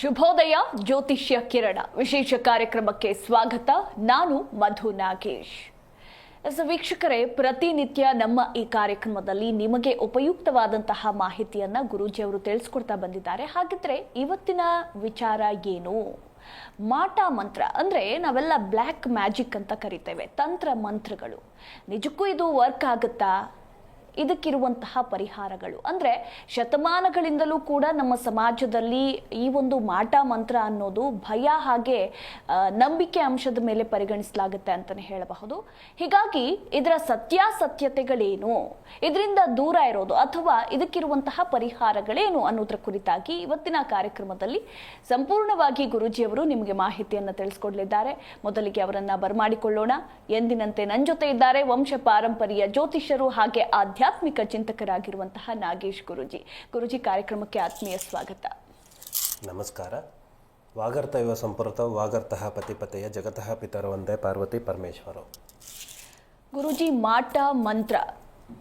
ಶುಭೋದಯ, ಜ್ಯೋತಿಷ್ಯ ಕಿರಣ. ವಿಶೇಷ ಕಾರ್ಯಕ್ರಮಕ್ಕೆ ಸ್ವಾಗತ. ನಾನು ಮಧು ನಾಗೇಶ್. ಎಸ್ ವೀಕ್ಷಕರೇ, ಪ್ರತಿನಿತ್ಯ ನಮ್ಮ ಈ ಕಾರ್ಯಕ್ರಮದಲ್ಲಿ ನಿಮಗೆ ಉಪಯುಕ್ತವಾದಂತಹ ಮಾಹಿತಿಯನ್ನ ಗುರೂಜಿ ಅವರು ತಿಳಿಸ್ಕೊಡ್ತಾ ಬಂದಿದ್ದಾರೆ. ಹಾಗಿದ್ರೆ ಇವತ್ತಿನ ವಿಚಾರ ಏನು? ಮಾಟ ಮಂತ್ರ, ಅಂದ್ರೆ ನಾವೆಲ್ಲ ಬ್ಲ್ಯಾಕ್ ಮ್ಯಾಜಿಕ್ ಅಂತ ಕರಿತೇವೆ, ತಂತ್ರ ಮಂತ್ರಗಳು. ನಿಜಕ್ಕೂ ಇದು ವರ್ಕ್ ಆಗುತ್ತಾ? ಇದಕ್ಕಿರುವಂತಹ ಪರಿಹಾರಗಳು. ಅಂದರೆ ಶತಮಾನಗಳಿಂದಲೂ ಕೂಡ ನಮ್ಮ ಸಮಾಜದಲ್ಲಿ ಈ ಒಂದು ಮಾಟ ಮಂತ್ರ ಅನ್ನೋದು ಭಯ ಹಾಗೆ ನಂಬಿಕೆ ಅಂಶದ ಮೇಲೆ ಪರಿಗಣಿಸಲಾಗುತ್ತೆ ಅಂತಲೇ ಹೇಳಬಹುದು. ಹೀಗಾಗಿ ಇದರ ಸತ್ಯಾಸತ್ಯತೆಗಳೇನು? ಇದರಿಂದ ದೂರ ಇರೋದು ಅಥವಾ ಇದಕ್ಕಿರುವಂತಹ ಪರಿಹಾರಗಳೇನು ಅನ್ನೋದ್ರ ಕುರಿತಾಗಿ ಇವತ್ತಿನ ಕಾರ್ಯಕ್ರಮದಲ್ಲಿ ಸಂಪೂರ್ಣವಾಗಿ ಗುರೂಜಿಯವರು ನಿಮಗೆ ಮಾಹಿತಿಯನ್ನು ತಿಳಿಸ್ಕೊಡ್ಲಿದ್ದಾರೆ. ಮೊದಲಿಗೆ ಅವರನ್ನ ಬರಮಾಡಿಕೊಳ್ಳೋಣ. ಎಂದಿನಂತೆ ನನ್ನ ಜೊತೆ ಇದ್ದಾರೆ ವಂಶ ಪಾರಂಪರ್ಯ ಜ್ಯೋತಿಷರು ಹಾಗೆ ಆಧ್ಯಾತ್ಮಿಕ ಚಿಂತಕರಾಗಿರುವಂತಹ ನಾಗೇಶ್ ಗುರುಜಿ. ಗುರುಜಿ ಕಾರ್ಯಕ್ರಮಕ್ಕೆ ಆತ್ಮೀಯ ಸ್ವಾಗತ. ನಮಸ್ಕಾರ. ವಾಗರ್ತ ಇವ ಸಂಪೃತ ವಾಗರ್ತಃ ಪತಿಪತೆಯ ಜಗತಃ ಪಿತರ ಒಂದೇ ಪಾರ್ವತಿ ಪರಮೇಶ್ವರ. ಗುರುಜಿ ಮಾಟ ಮಂತ್ರ.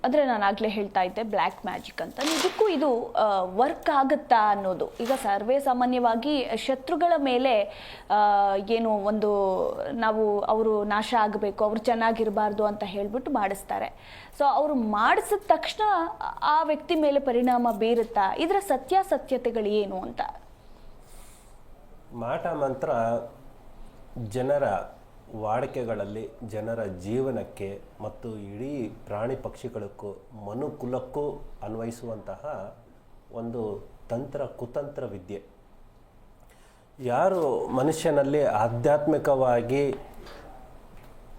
ಅಂದ್ರೆ ನಾನು ಆಗಲೇ ಹೇಳ್ತಾ ಇದ್ದೆ ಬ್ಲ್ಯಾಕ್ ಮ್ಯಾಜಿಕ್ ಅಂತ. ನಿಜಕ್ಕೂ ಇದು ವರ್ಕ್ ಆಗುತ್ತಾ ಅನ್ನೋದು. ಈಗ ಸರ್ವೇ ಸಾಮಾನ್ಯವಾಗಿ ಶತ್ರುಗಳ ಮೇಲೆ ಏನು ಒಂದು, ನಾವು ಅವರು ನಾಶ ಆಗಬೇಕು, ಅವ್ರು ಚೆನ್ನಾಗಿರಬಾರ್ದು ಅಂತ ಹೇಳ್ಬಿಟ್ಟು ಮಾಡಿಸ್ತಾರೆ. ಸೊ ಅವರು ಮಾಡಿಸಿದ ತಕ್ಷಣ ಆ ವ್ಯಕ್ತಿ ಮೇಲೆ ಪರಿಣಾಮ ಬೀರುತ್ತಾ? ಇದರ ಸತ್ಯಾಸತ್ಯತೆಗಳು ಏನು ಅಂತ? ಮಾಟ ಮಂತ್ರ ಜನರ ವಾಡಿಕೆಗಳಲ್ಲಿ ಜನರ ಜೀವನಕ್ಕೆ ಮತ್ತು ಇಡೀ ಪ್ರಾಣಿ ಪಕ್ಷಿಗಳಕ್ಕೂ ಮನುಕುಲಕ್ಕೂ ಅನ್ವಯಿಸುವಂತಹ ಒಂದು ತಂತ್ರ ಕುತಂತ್ರ ವಿದ್ಯೆ. ಯಾರು ಮನುಷ್ಯನಲ್ಲಿ ಆಧ್ಯಾತ್ಮಿಕವಾಗಿ,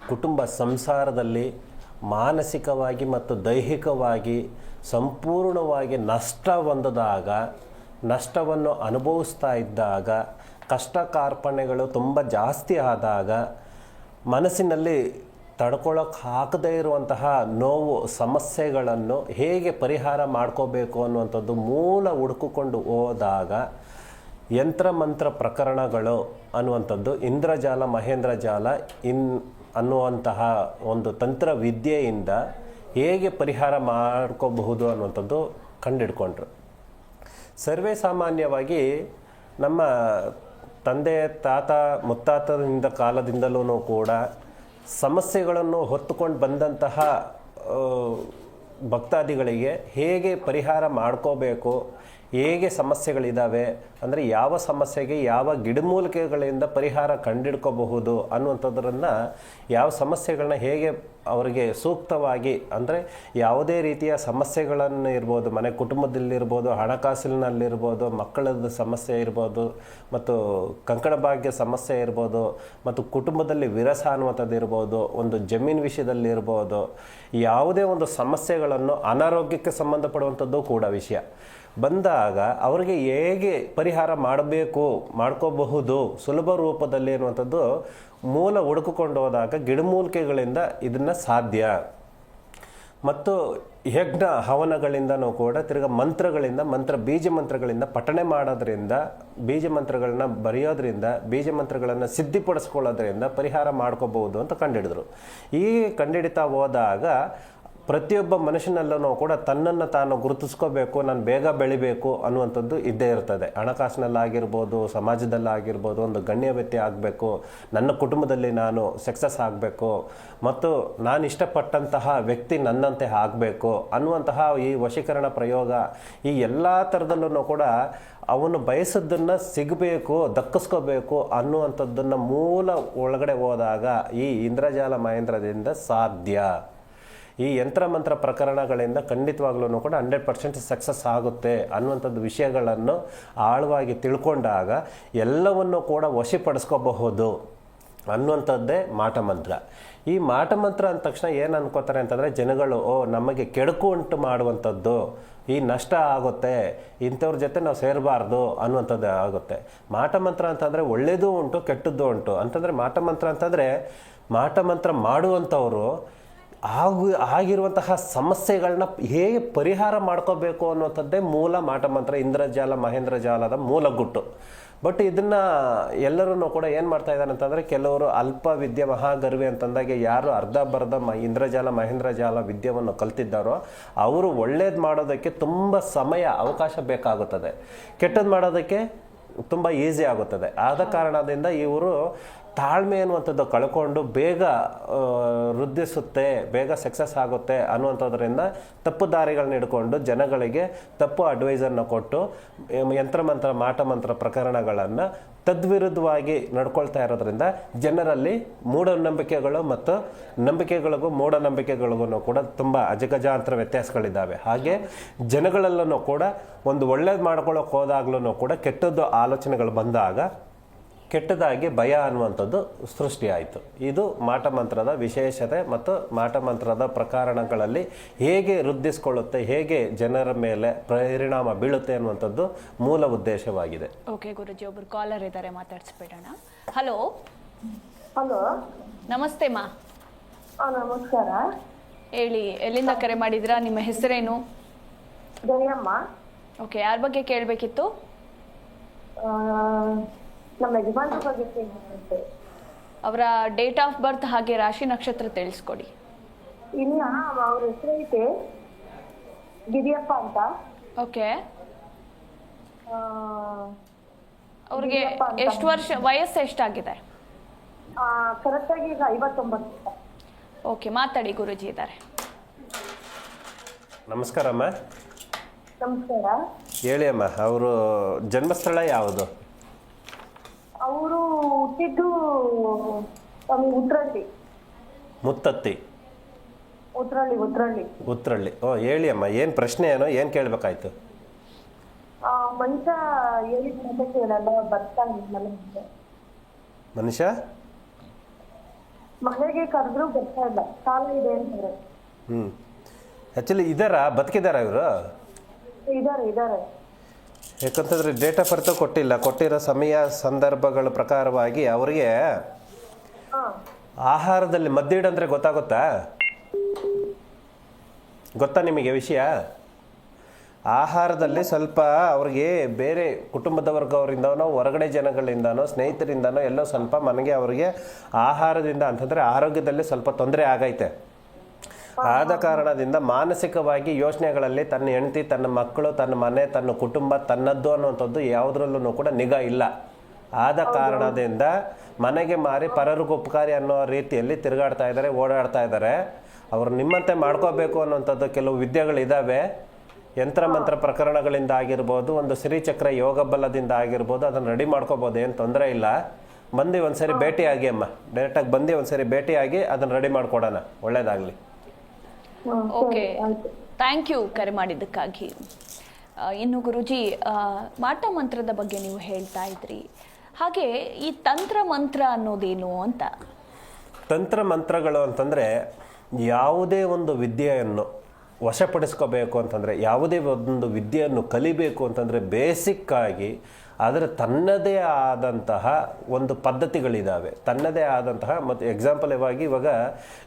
ಕುಟುಂಬ ಸಂಸಾರದಲ್ಲಿ ಮಾನಸಿಕವಾಗಿ ಮತ್ತು ದೈಹಿಕವಾಗಿ ಸಂಪೂರ್ಣವಾಗಿ ನಷ್ಟ ಹೊಂದಿದಾಗ, ನಷ್ಟವನ್ನು ಅನುಭವಿಸ್ತಾ ಇದ್ದಾಗ, ಕಷ್ಟ ಕಾರ್ಪಣ್ಯಗಳು ತುಂಬ ಜಾಸ್ತಿ ಆದಾಗ ಮನಸ್ಸಿನಲ್ಲಿ ತಡ್ಕೊಳ್ಳೋಕೆ ಹಾಕದೇ ಇರುವಂತಹ ನೋವು, ಸಮಸ್ಯೆಗಳನ್ನು ಹೇಗೆ ಪರಿಹಾರ ಮಾಡ್ಕೋಬೇಕು ಅನ್ನುವಂಥದ್ದು ಮೂಲ ಹುಡುಕಿಕೊಂಡು ಹೋದಾಗ ಯಂತ್ರ ಮಂತ್ರ ಪ್ರಕರಣಗಳು ಅನ್ನುವಂಥದ್ದು, ಇಂದ್ರಜಾಲ ಮಹೇಂದ್ರ ಜಾಲ ಇನ್ ಅನ್ನುವಂತಹ ಒಂದು ತಂತ್ರ ವಿದ್ಯೆಯಿಂದ ಹೇಗೆ ಪರಿಹಾರ ಮಾಡ್ಕೋಬಹುದು ಅನ್ನುವಂಥದ್ದು ಕಂಡಿಡ್ಕೊಂಡ್ರು. ಸರ್ವೇ ಸಾಮಾನ್ಯವಾಗಿ ನಮ್ಮ ತಂದೆ ತಾತ ಮುತ್ತಾತದಿಂದ ಕಾಲದಿಂದಲೂ ಕೂಡ ಸಮಸ್ಯೆಗಳನ್ನು ಹೊತ್ತುಕೊಂಡು ಬಂದಂತಹ ಭಕ್ತಾದಿಗಳಿಗೆ ಹೇಗೆ ಪರಿಹಾರ ಮಾಡ್ಕೋಬೇಕು ಹೇಗೆ ಸಮಸ್ಯೆಗಳಿದ್ದಾವೆ ಅಂದರೆ ಯಾವ ಸಮಸ್ಯೆಗೆ ಯಾವ ಗಿಡಮೂಲಿಕೆಗಳಿಂದ ಪರಿಹಾರ ಕಂಡಿಡ್ಕೋಬಹುದು ಅನ್ನುವಂಥದ್ರನ್ನು ಯಾವ ಸಮಸ್ಯೆಗಳನ್ನ ಹೇಗೆ ಅವರಿಗೆ ಸೂಕ್ತವಾಗಿ, ಅಂದರೆ ಯಾವುದೇ ರೀತಿಯ ಸಮಸ್ಯೆಗಳನ್ನು ಇರ್ಬೋದು ಮನೆ ಕುಟುಂಬದಲ್ಲಿರ್ಬೋದು, ಹಣಕಾಸಿನಲ್ಲಿರ್ಬೋದು ಮಕ್ಕಳದ ಸಮಸ್ಯೆ ಇರ್ಬೋದು, ಮತ್ತು ಕಂಕಣ ಭಾಗ್ಯ ಸಮಸ್ಯೆ ಇರ್ಬೋದು, ಮತ್ತು ಕುಟುಂಬದಲ್ಲಿ ವಿರಸ ಅನ್ನುವಂಥದ್ದು ಇರ್ಬೋದು, ಒಂದು ಜಮೀನು ವಿಷಯದಲ್ಲಿ ಇರ್ಬೋದು ಯಾವುದೇ ಒಂದು ಸಮಸ್ಯೆಗಳನ್ನು ಅನಾರೋಗ್ಯಕ್ಕೆ ಸಂಬಂಧಪಡುವಂಥದ್ದು ಕೂಡ ವಿಷಯ. ಬಂದಾಗ ಅವರಿಗೆ ಹೇಗೆ ಪರಿಹಾರ ಮಾಡಬೇಕು, ಮಾಡ್ಕೋಬಹುದು ಸುಲಭ ರೂಪದಲ್ಲಿ ಅನ್ನುವಂಥದ್ದು ಮೂಲ ಹುಡುಕಿಕೊಂಡು ಹೋದಾಗ ಗಿಡಮೂಲಿಕೆಗಳಿಂದ ಇದನ್ನು ಸಾಧ್ಯ. ಮತ್ತು ಯಜ್ಞ ಹವನಗಳಿಂದನೂ ಕೂಡ ತಿರ್ಗ ಮಂತ್ರಗಳಿಂದ, ಮಂತ್ರ ಬೀಜ ಮಂತ್ರಗಳಿಂದ ಪಠಣೆ ಮಾಡೋದ್ರಿಂದ, ಬೀಜ ಮಂತ್ರಗಳನ್ನ ಬರೆಯೋದ್ರಿಂದ, ಬೀಜ ಮಂತ್ರಗಳನ್ನು ಸಿದ್ಧಿಪಡಿಸ್ಕೊಳ್ಳೋದ್ರಿಂದ ಪರಿಹಾರ ಮಾಡ್ಕೋಬಹುದು ಅಂತ ಕಂಡಿಡಿದ್ರು. ಈ ಕಂಡಿಡಿತಾ ಹೋದಾಗ ಪ್ರತಿಯೊಬ್ಬ ಮನುಷ್ಯನಲ್ಲೂ ಕೂಡ ತನ್ನನ್ನು ತಾನು ಗುರುತಿಸ್ಕೋಬೇಕು, ನಾನು ಬೇಗ ಬೆಳಿಬೇಕು ಅನ್ನುವಂಥದ್ದು ಇದ್ದೇ ಇರ್ತದೆ. ಹಣಕಾಸಿನಲ್ಲಾಗಿರ್ಬೋದು, ಸಮಾಜದಲ್ಲಾಗಿರ್ಬೋದು, ಒಂದು ಗಣ್ಯ ವ್ಯಕ್ತಿ ಆಗಬೇಕು, ನನ್ನ ಕುಟುಂಬದಲ್ಲಿ ನಾನು ಸಕ್ಸಸ್ ಆಗಬೇಕು, ಮತ್ತು ನಾನು ಇಷ್ಟಪಟ್ಟಂತಹ ವ್ಯಕ್ತಿ ನನ್ನಂತೆ ಆಗಬೇಕು ಅನ್ನುವಂತಹ ಈ ವಶೀಕರಣ ಪ್ರಯೋಗ, ಈ ಎಲ್ಲ ಥರದಲ್ಲೂ ಕೂಡ ಅವನು ಬಯಸದನ್ನು ಸಿಗಬೇಕು, ದಕ್ಕಿಸ್ಕೋಬೇಕು ಅನ್ನುವಂಥದ್ದನ್ನು ಮೂಲ ಒಳಗಡೆ ಹೋದಾಗ ಈ ಇಂದ್ರಜಾಲ ಮಹೇಂದ್ರದಿಂದ ಸಾಧ್ಯ. ಈ ಯಂತ್ರ ಮಂತ್ರ ಪ್ರಕರಣಗಳಿಂದ ಖಂಡಿತವಾಗ್ಲೂ ಕೂಡ ಹಂಡ್ರೆಡ್ ಪರ್ಸೆಂಟ್ ಸಕ್ಸಸ್ ಆಗುತ್ತೆ ಅನ್ನುವಂಥದ್ದು ವಿಷಯಗಳನ್ನು ಆಳವಾಗಿ ತಿಳ್ಕೊಂಡಾಗ ಎಲ್ಲವನ್ನು ಕೂಡ ವಶಪಡಿಸ್ಕೋಬಹುದು ಅನ್ನುವಂಥದ್ದೇ ಮಾಟ ಮಂತ್ರ ಈ ಮಾಟ ಮಂತ್ರ ಅಂದ ತಕ್ಷಣ ಏನು ಅನ್ಕೋತಾರೆ ಅಂತಂದರೆ ಜನಗಳು, ಓ, ನಮಗೆ ಕೆಡುಕು ಉಂಟು ಮಾಡುವಂಥದ್ದು, ಈ ನಷ್ಟ ಆಗುತ್ತೆ, ಇಂಥವ್ರ ಜೊತೆ ನಾವು ಸೇರಬಾರ್ದು ಅನ್ನುವಂಥದ್ದು ಆಗುತ್ತೆ. ಮಾಟ ಮಂತ್ರ ಅಂತಂದರೆ ಒಳ್ಳೆಯದು ಉಂಟು ಕೆಟ್ಟದ್ದು ಉಂಟು. ಅಂತಂದರೆ ಮಾಟ ಮಂತ್ರ ಅಂತಂದರೆ ಮಾಟ ಮಂತ್ರ ಮಾಡುವಂಥವರು ಆಗು ಆಗಿರುವಂತಹ ಸಮಸ್ಯೆಗಳನ್ನ ಹೇಗೆ ಪರಿಹಾರ ಮಾಡ್ಕೋಬೇಕು ಅನ್ನೋಂಥದ್ದೇ ಮೂಲ ಮಾಟ ಮಂತ್ರ ಇಂದ್ರಜಾಲ ಮಹೇಂದ್ರ ಜಾಲದ ಮೂಲ ಗುಟ್ಟು. ಬಟ್ ಇದನ್ನ ಎಲ್ಲರೂ ಕೂಡ ಏನು ಮಾಡ್ತಾ ಇದ್ದಾರೆ ಅಂತಂದರೆ, ಕೆಲವರು ಅಲ್ಪ ವಿದ್ಯೆ ಮಹಾಗರ್ವಿ ಅಂತಂದಾಗ ಯಾರು ಅರ್ಧ ಬರ್ಧ ಮ ಇಂದ್ರಜಾಲ ಮಹೇಂದ್ರ ಜಾಲ ವಿದ್ಯೆಯನ್ನು ಕಲ್ತಿದ್ದಾರೋ, ಅವರು ಒಳ್ಳೇದು ಮಾಡೋದಕ್ಕೆ ತುಂಬ ಸಮಯ, ಅವಕಾಶ ಬೇಕಾಗುತ್ತದೆ. ಕೆಟ್ಟದ್ದು ಮಾಡೋದಕ್ಕೆ ತುಂಬ ಈಸಿ ಆಗುತ್ತದೆ. ಆದ ಕಾರಣದಿಂದ ಇವರು ತಾಳ್ಮೆ ಅನ್ನುವಂಥದ್ದು ಕಳ್ಕೊಂಡು ಬೇಗ ವೃದ್ಧಿಸುತ್ತೆ, ಬೇಗ ಸಕ್ಸಸ್ ಆಗುತ್ತೆ ಅನ್ನುವಂಥದ್ರಿಂದ ತಪ್ಪು ದಾರಿಗಳನ್ನ ಹಿಡ್ಕೊಂಡು ಜನಗಳಿಗೆ ತಪ್ಪು ಅಡ್ವೈಸನ್ನು ಕೊಟ್ಟು ಯಂತ್ರಮಂತ್ರ ಮಾಟಮಂತ್ರ ಪ್ರಕರಣಗಳನ್ನು ತದ್ವಿರುದ್ಧವಾಗಿ ನಡ್ಕೊಳ್ತಾ ಇರೋದ್ರಿಂದ ಜನರಲ್ಲಿ ಮೂಢನಂಬಿಕೆಗಳು ಮತ್ತು ನಂಬಿಕೆಗಳಿಗೂ ಮೂಢನಂಬಿಕೆಗಳಿಗೂ ಕೂಡ ತುಂಬ ಅಜಗಜಾಂತರ ವ್ಯತ್ಯಾಸಗಳಿದ್ದಾವೆ. ಹಾಗೆ ಜನಗಳಲ್ಲೂ ಕೂಡ ಒಂದು ಒಳ್ಳೇದು ಮಾಡ್ಕೊಳ್ಳೋಕೆ ಹೋದಾಗ್ಲೂ ಕೂಡ ಕೆಟ್ಟದ್ದು ಆಲೋಚನೆಗಳು ಬಂದಾಗ ಕೆಟ್ಟದಾಗಿ ಭಯ ಅನ್ನುವಂಥದ್ದು ಸೃಷ್ಟಿಯಾಯಿತು ಇದು ಮಾಟಮಂತ್ರದ ವಿಶೇಷತೆ ಮತ್ತು ಮಾಟಮಂತ್ರದ ಪ್ರಕರಣಗಳಲ್ಲಿ ಹೇಗೆ ವೃದ್ಧಿಸಿಕೊಳ್ಳುತ್ತೆ ಹೇಗೆ ಜನರ ಮೇಲೆ ಪರಿಣಾಮ ಬೀಳುತ್ತೆ ಅನ್ನುವಂಥದ್ದು ಮೂಲ ಉದ್ದೇಶವಾಗಿದೆ. ಓಕೆ ಗುರುಜಿ ಒಬ್ರು ಕಾಲರ್ ಇದ್ದಾರೆ ಮಾತಾಡಿಸ್ಬಿಡೋಣ. ಹಲೋ ಹಲೋ ನಮಸ್ತೆ ಮಾ. ಹಾಂ ನಮಸ್ಕಾರ. ಹೇಳಿ ಎಲ್ಲಿಂದ ಕರೆ ಮಾಡಿದ್ರಾ? ನಿಮ್ಮ ಹೆಸರೇನು? ಓಕೆ ಯಾರ ಬಗ್ಗೆ ಕೇಳಬೇಕಿತ್ತು? ಆ, ನಮ್ಮ ಯಜಮಾನ್ರ ಬಗ್ಗೆ ಅವರ ಡೇಟ್ ಆಫ್ ಬರ್ತ್ ಹಾಗೆ ರಾಶಿ ನಕ್ಷತ್ರ ತಿಳಿಸ್ಕೊಡಿ. ಇಲ್ಲ ಅವ್ರ ಹೆಸರು ಐತೆ ಗಿರಿಯಪ್ಪ ಅಂತ. ಓಕೆ. ಆ, ಅವ್ರಿಗೆ ಗಿರಿಯಪ್ಪ ಅಂತ. ಎಷ್ಟು ವರ್ಷ ವಯಸ್ಸು ಎಷ್ಟಾಗಿದೆ? ಆ, ಕರೆಕ್ಟಾಗಿ ಈಗ ಐವತ್ತೊಂಬತ್ತು. ಓಕೆ ಮಾತಾಡಿ ಗುರುಜಿ ಇದ್ದಾರೆ ನಮಸ್ಕಾರಮ್ಮ ನಮಸ್ಕಾರ. ಹೇಳಿ ಅಮ್ಮ ಅವರು ಜನ್ಮಸ್ಥಳ ಯಾವುದು? ಅವರು ಹುಟ್ಟಿದ್ದು ಸ್ವಾಮಿ ಉತ್ರಳ್ಳಿ ಮುತ್ತತ್ತಿ. ಉತ್ರಳ್ಳಿ ಉತ್ರಳ್ಳಿ ಉತ್ರಳ್ಳಿ ಓ ಹೇಳಿ ಅಮ್ಮ ಏನು ಪ್ರಶ್ನೆ ಏನೋ ಏನು ಕೇಳಬೇಕಾಯ್ತು? ಮನುಷ್ಯ ಹೇಳಿದ ಮತ್ತೆ ಕೇಳಲ್ಲ ಬರ್ತಾ ಇಲ್ಲ ಮನೆಗೆ ಮನುಷ್ಯ? ಮನೆಗೆ ಕರೆದ್ರು ಬರ್ತಾ ಇಲ್ಲ ಸಾಲ ಇದೆ ಅಂತಾರೆ. ಹ್ಞೂ ಆ್ಯಕ್ಚುಲಿ ಇದಾರಾ? ಬದುಕಿದಾರ ಇವರು? ಇದಾರೆ ಇದಾರೆ. ಯಾಕಂತಂದ್ರೆ ಡೇಟ್ ಆಫ್ ಬರ್ತ್ ಕೊಟ್ಟಿಲ್ಲ. ಕೊಟ್ಟಿರೋ ಸಮಯ ಸಂದರ್ಭಗಳ ಪ್ರಕಾರವಾಗಿ ಅವರಿಗೆ ಆಹಾರದಲ್ಲಿ ಮದ್ದೀಡ್ ಮದ್ದಿಡಂದ್ರೆ ಗೊತ್ತಾಗುತ್ತಾ? ಗೊತ್ತಾ ನಿಮಗೆ ವಿಷಯ? ಆಹಾರದಲ್ಲಿ ಸ್ವಲ್ಪ ಅವ್ರಿಗೆ ಬೇರೆ ಕುಟುಂಬದ ವರ್ಗವರಿಂದನೋ ಹೊರಗಡೆ ಜನಗಳಿಂದನೋ ಸ್ನೇಹಿತರಿಂದನೋ ಎಲ್ಲೋ ಸ್ವಲ್ಪ ಮನೆಗೆ ಅವರಿಗೆ ಆಹಾರದಿಂದ ಅಂತಂದರೆ ಆರೋಗ್ಯದಲ್ಲಿ ಸ್ವಲ್ಪ ತೊಂದರೆ ಆಗೈತೆ. ಆದ ಕಾರಣದಿಂದ ಮಾನಸಿಕವಾಗಿ ಯೋಚನೆಗಳಲ್ಲಿ ತನ್ನ ಹೆಂಡತಿ ತನ್ನ ಮಕ್ಕಳು ತನ್ನ ಮನೆ ತನ್ನ ಕುಟುಂಬ ತನ್ನದ್ದು ಅನ್ನುವಂಥದ್ದು ಯಾವುದ್ರಲ್ಲೂ ಕೂಡ ನಿಗಾ ಇಲ್ಲ. ಆದ ಕಾರಣದಿಂದ ಮನೆಗೆ ಮಾರಿ ಪರರಿಗೂ ಉಪಕಾರಿ ಅನ್ನೋ ರೀತಿಯಲ್ಲಿ ತಿರುಗಾಡ್ತಾ ಇದ್ದಾರೆ ಓಡಾಡ್ತಾ ಇದ್ದಾರೆ. ಅವರು ನಿಮ್ಮಂತೆ ಮಾಡ್ಕೋಬೇಕು ಅನ್ನುವಂಥದ್ದು ಕೆಲವು ವಿದ್ಯೆಗಳಿದ್ದಾವೆ ಯಂತ್ರ ಮಂತ್ರ ಪ್ರಕರಣಗಳಿಂದ ಆಗಿರ್ಬೋದು ಒಂದು ಶ್ರೀಚಕ್ರ ಯೋಗ ಬಲದಿಂದ ಆಗಿರ್ಬೋದು ಅದನ್ನು ರೆಡಿ ಮಾಡ್ಕೋಬೋದು ಏನು ತೊಂದರೆ ಇಲ್ಲ. ಬಂದು ಒಂದ್ಸರಿ ಭೇಟಿಯಾಗಿ ಅಮ್ಮ. ಡೈರೆಕ್ಟಾಗಿ ಬಂದು ಒಂದ್ಸರಿ ಭೇಟಿಯಾಗಿ ಅದನ್ನು ರೆಡಿ ಮಾಡಿಕೊಡೋಣ. ಒಳ್ಳೇದಾಗಲಿ. ಓಕೆ ಥ್ಯಾಂಕ್ ಯು ಕರೆ ಮಾಡಿದ್ದಕ್ಕಾಗಿ. ಆ, ಇನ್ನು ಗುರುಜಿ ಆ, ಮಾಟ ಮಂತ್ರದ ಬಗ್ಗೆ ನೀವು ಹೇಳ್ತಾ ಇದ್ರಿ. ಹಾಗೆ ಈ ತಂತ್ರ ಮಂತ್ರ ಅನ್ನೋದೇನು ಅಂತ? ತಂತ್ರ ಮಂತ್ರಗಳು ಅಂತಂದರೆ ಯಾವುದೇ ಒಂದು ವಿದ್ಯೆಯನ್ನು ವಶಪಡಿಸ್ಕೋಬೇಕು ಅಂತಂದರೆ ಯಾವುದೇ ಒಂದು ವಿದ್ಯೆಯನ್ನು ಕಲಿಬೇಕು ಅಂತಂದರೆ ಬೇಸಿಕ್ಕಾಗಿ ಅದರ ತನ್ನದೇ ಆದಂತಹ ಒಂದು ಪದ್ಧತಿಗಳಿದ್ದಾವೆ ತನ್ನದೇ ಆದಂತಹ ಮತ್ತು ಎಕ್ಸಾಂಪಲ್ ಇವಾಗಿ ಇವಾಗ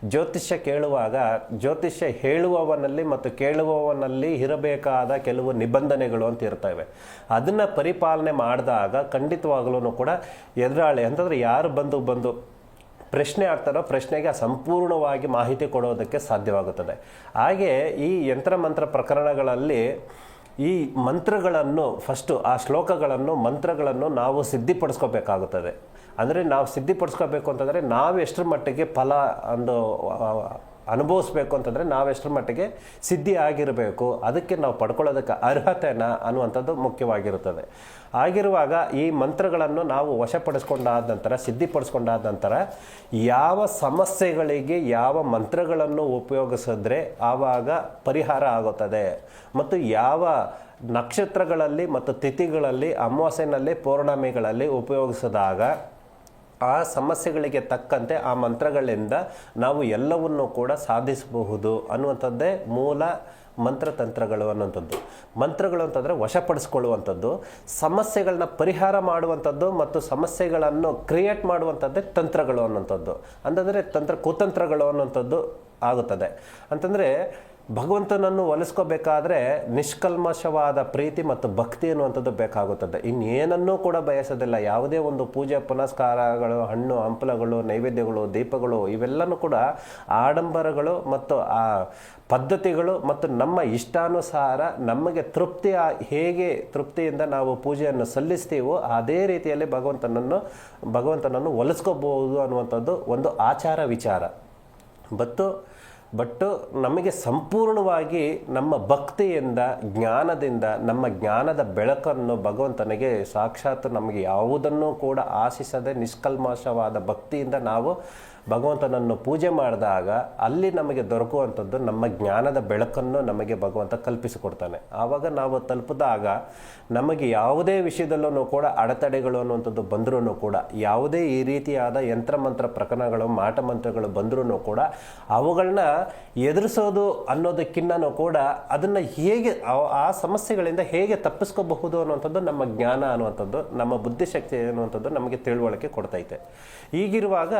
ಜ್ಯೋತಿಷ್ಯ ಕೇಳುವಾಗ, ಜ್ಯೋತಿಷ್ಯ ಹೇಳುವವನಲ್ಲಿ ಮತ್ತು ಕೇಳುವವನಲ್ಲಿ ಇರಬೇಕಾದ ಕೆಲವು ನಿಬಂಧನೆಗಳು ಅಂತ ಇರ್ತವೆ. ಅದನ್ನು ಪರಿಪಾಲನೆ ಮಾಡಿದಾಗ ಖಂಡಿತವಾಗಲೂ ಕೂಡ ಎದುರಾಳಿ ಅಂತಂದರೆ ಯಾರು ಬಂದು ಬಂದು ಪ್ರಶ್ನೆ ಆಗ್ತಾರೋ ಪ್ರಶ್ನೆಗೆ ಸಂಪೂರ್ಣವಾಗಿ ಮಾಹಿತಿ ಕೊಡೋದಕ್ಕೆ ಸಾಧ್ಯವಾಗುತ್ತದೆ. ಹಾಗೆ ಈ ಯಂತ್ರಮಂತ್ರ ಪ್ರಕರಣಗಳಲ್ಲಿ ಈ ಮಂತ್ರಗಳನ್ನು ಫಸ್ಟು ಆ ಶ್ಲೋಕಗಳನ್ನು, ಮಂತ್ರಗಳನ್ನು ನಾವು ಸಿದ್ಧಿಪಡಿಸ್ಕೋಬೇಕಾಗುತ್ತದೆ. ಅಂದರೆ ನಾವು ಸಿದ್ಧಿಪಡಿಸ್ಕೋಬೇಕು ಅಂತಂದರೆ ನಾವು ಎಷ್ಟರ ಮಟ್ಟಿಗೆ ಫಲ ಒಂದು ಅನುಭವಿಸ್ಬೇಕು ಅಂತಂದರೆ ನಾವೆಷ್ಟರ ಮಟ್ಟಿಗೆ ಸಿದ್ಧಿ ಆಗಿರಬೇಕು. ಅದಕ್ಕೆ ನಾವು ಪಡ್ಕೊಳ್ಳೋದಕ್ಕೆ ಅರ್ಹತೆನ ಅನ್ನುವಂಥದ್ದು ಮುಖ್ಯವಾಗಿರುತ್ತದೆ. ಆಗಿರುವಾಗ ಈ ಮಂತ್ರಗಳನ್ನು ನಾವು ವಶಪಡಿಸ್ಕೊಂಡಾದ ನಂತರ, ಸಿದ್ಧಿಪಡಿಸ್ಕೊಂಡಾದ ನಂತರ ಯಾವ ಸಮಸ್ಯೆಗಳಿಗೆ ಯಾವ ಮಂತ್ರಗಳನ್ನು ಉಪಯೋಗಿಸಿದ್ರೆ ಆವಾಗ ಪರಿಹಾರ ಆಗುತ್ತದೆ. ಮತ್ತು ಯಾವ ನಕ್ಷತ್ರಗಳಲ್ಲಿ ಮತ್ತು ತಿಥಿಗಳಲ್ಲಿ, ಅಮಾವಾಸ್ಯೆನಲ್ಲಿ, ಪೌರ್ಣಮಿಗಳಲ್ಲಿ ಉಪಯೋಗಿಸಿದಾಗ ಆ ಸಮಸ್ಯೆಗಳಿಗೆ ತಕ್ಕಂತೆ ಆ ಮಂತ್ರಗಳಿಂದ ನಾವು ಎಲ್ಲವನ್ನೂ ಕೂಡ ಸಾಧಿಸಬಹುದು ಅನ್ನುವಂಥದ್ದೇ ಮೂಲ ಮಂತ್ರತಂತ್ರಗಳು ಅನ್ನುವಂಥದ್ದು. ಮಂತ್ರಗಳು ಅಂತಂದರೆ ವಶಪಡಿಸ್ಕೊಳ್ಳುವಂಥದ್ದು ಸಮಸ್ಯೆಗಳನ್ನ ಪರಿಹಾರ ಮಾಡುವಂಥದ್ದು ಮತ್ತು ಸಮಸ್ಯೆಗಳನ್ನು ಕ್ರಿಯೇಟ್ ಮಾಡುವಂಥದ್ದೇ ತಂತ್ರಗಳು ಅನ್ನುವಂಥದ್ದು. ಅಂತಂದರೆ ತಂತ್ರ, ಕುತಂತ್ರಗಳು ಅನ್ನುವಂಥದ್ದು ಆಗುತ್ತದೆ. ಅಂತಂದರೆ ಭಗವಂತನನ್ನು ಒಲಿಸ್ಕೋಬೇಕಾದ್ರೆ ನಿಷ್ಕಲ್ಮಶವಾದ ಪ್ರೀತಿ ಮತ್ತು ಭಕ್ತಿ ಅನ್ನುವಂಥದ್ದು ಬೇಕಾಗುತ್ತದೆ. ಇನ್ನೇನನ್ನೂ ಕೂಡ ಬಯಸೋದಿಲ್ಲ. ಯಾವುದೇ ಒಂದು ಪೂಜೆ, ಪುನಸ್ಕಾರಗಳು, ಹಣ್ಣು, ಹಂಪಲಗಳು, ನೈವೇದ್ಯಗಳು, ದೀಪಗಳು, ಇವೆಲ್ಲನೂ ಕೂಡ ಆಡಂಬರಗಳು ಮತ್ತು ಆ ಪದ್ಧತಿಗಳು ಮತ್ತು ನಮ್ಮ ಇಷ್ಟಾನುಸಾರ ನಮಗೆ ತೃಪ್ತಿ ಹೇಗೆ ತೃಪ್ತಿಯಿಂದ ನಾವು ಪೂಜೆಯನ್ನು ಸಲ್ಲಿಸ್ತೀವೋ ಅದೇ ರೀತಿಯಲ್ಲಿ ಭಗವಂತನನ್ನು ಭಗವಂತನನ್ನು ಒಲಿಸ್ಕೋಬಹುದು ಅನ್ನುವಂಥದ್ದು ಒಂದು ಆಚಾರ ವಿಚಾರ. ಬತ್ತು ಬಟ್ಟು ನಮಗೆ ಸಂಪೂರ್ಣವಾಗಿ ನಮ್ಮ ಭಕ್ತಿಯಿಂದ, ಜ್ಞಾನದಿಂದ, ನಮ್ಮ ಜ್ಞಾನದ ಬೆಳಕನ್ನು ಭಗವಂತನಿಗೆ ಸಾಕ್ಷಾತ್ ನಮಗೆ ಯಾವುದನ್ನು ಕೂಡ ಆಶಿಸದೆ, ನಿಷ್ಕಲ್ಮಶವಾದ ಭಕ್ತಿಯಿಂದ ನಾವು ಭಗವಂತನನ್ನು ಪೂಜೆ ಮಾಡಿದಾಗ ಅಲ್ಲಿ ನಮಗೆ ದೊರಕುವಂಥದ್ದು ನಮ್ಮ ಜ್ಞಾನದ ಬೆಳಕನ್ನು ನಮಗೆ ಭಗವಂತ ಕಲ್ಪಿಸಿಕೊಡ್ತಾನೆ. ಆವಾಗ ನಾವು ತಲುಪಿದಾಗ ನಮಗೆ ಯಾವುದೇ ವಿಷಯದಲ್ಲೂ ಕೂಡ ಅಡೆತಡೆಗಳು ಅನ್ನುವಂಥದ್ದು ಬಂದರೂ ಕೂಡ, ಯಾವುದೇ ಈ ರೀತಿಯಾದ ಯಂತ್ರಮಂತ್ರ ಪ್ರಕರಣಗಳು ಮಾಟಮಂತ್ರಗಳು ಬಂದರೂ ಕೂಡ ಅವುಗಳನ್ನ ಎದುರಿಸೋದು ಅನ್ನೋದಕ್ಕಿನ್ನೂ ಕೂಡ ಅದನ್ನು ಹೇಗೆ ಆ- ಸಮಸ್ಯೆಗಳಿಂದ ಹೇಗೆ ತಪ್ಪಿಸ್ಕೋಬಹುದು ಅನ್ನುವಂಥದ್ದು ನಮ್ಮ ಜ್ಞಾನ ಅನ್ನುವಂಥದ್ದು, ನಮ್ಮ ಬುದ್ಧಿಶಕ್ತಿ ಅನ್ನುವಂಥದ್ದು ನಮಗೆ ತಿಳುವಳಿಕೆ ಕೊಡ್ತೈತೆ. ಈಗಿರುವಾಗ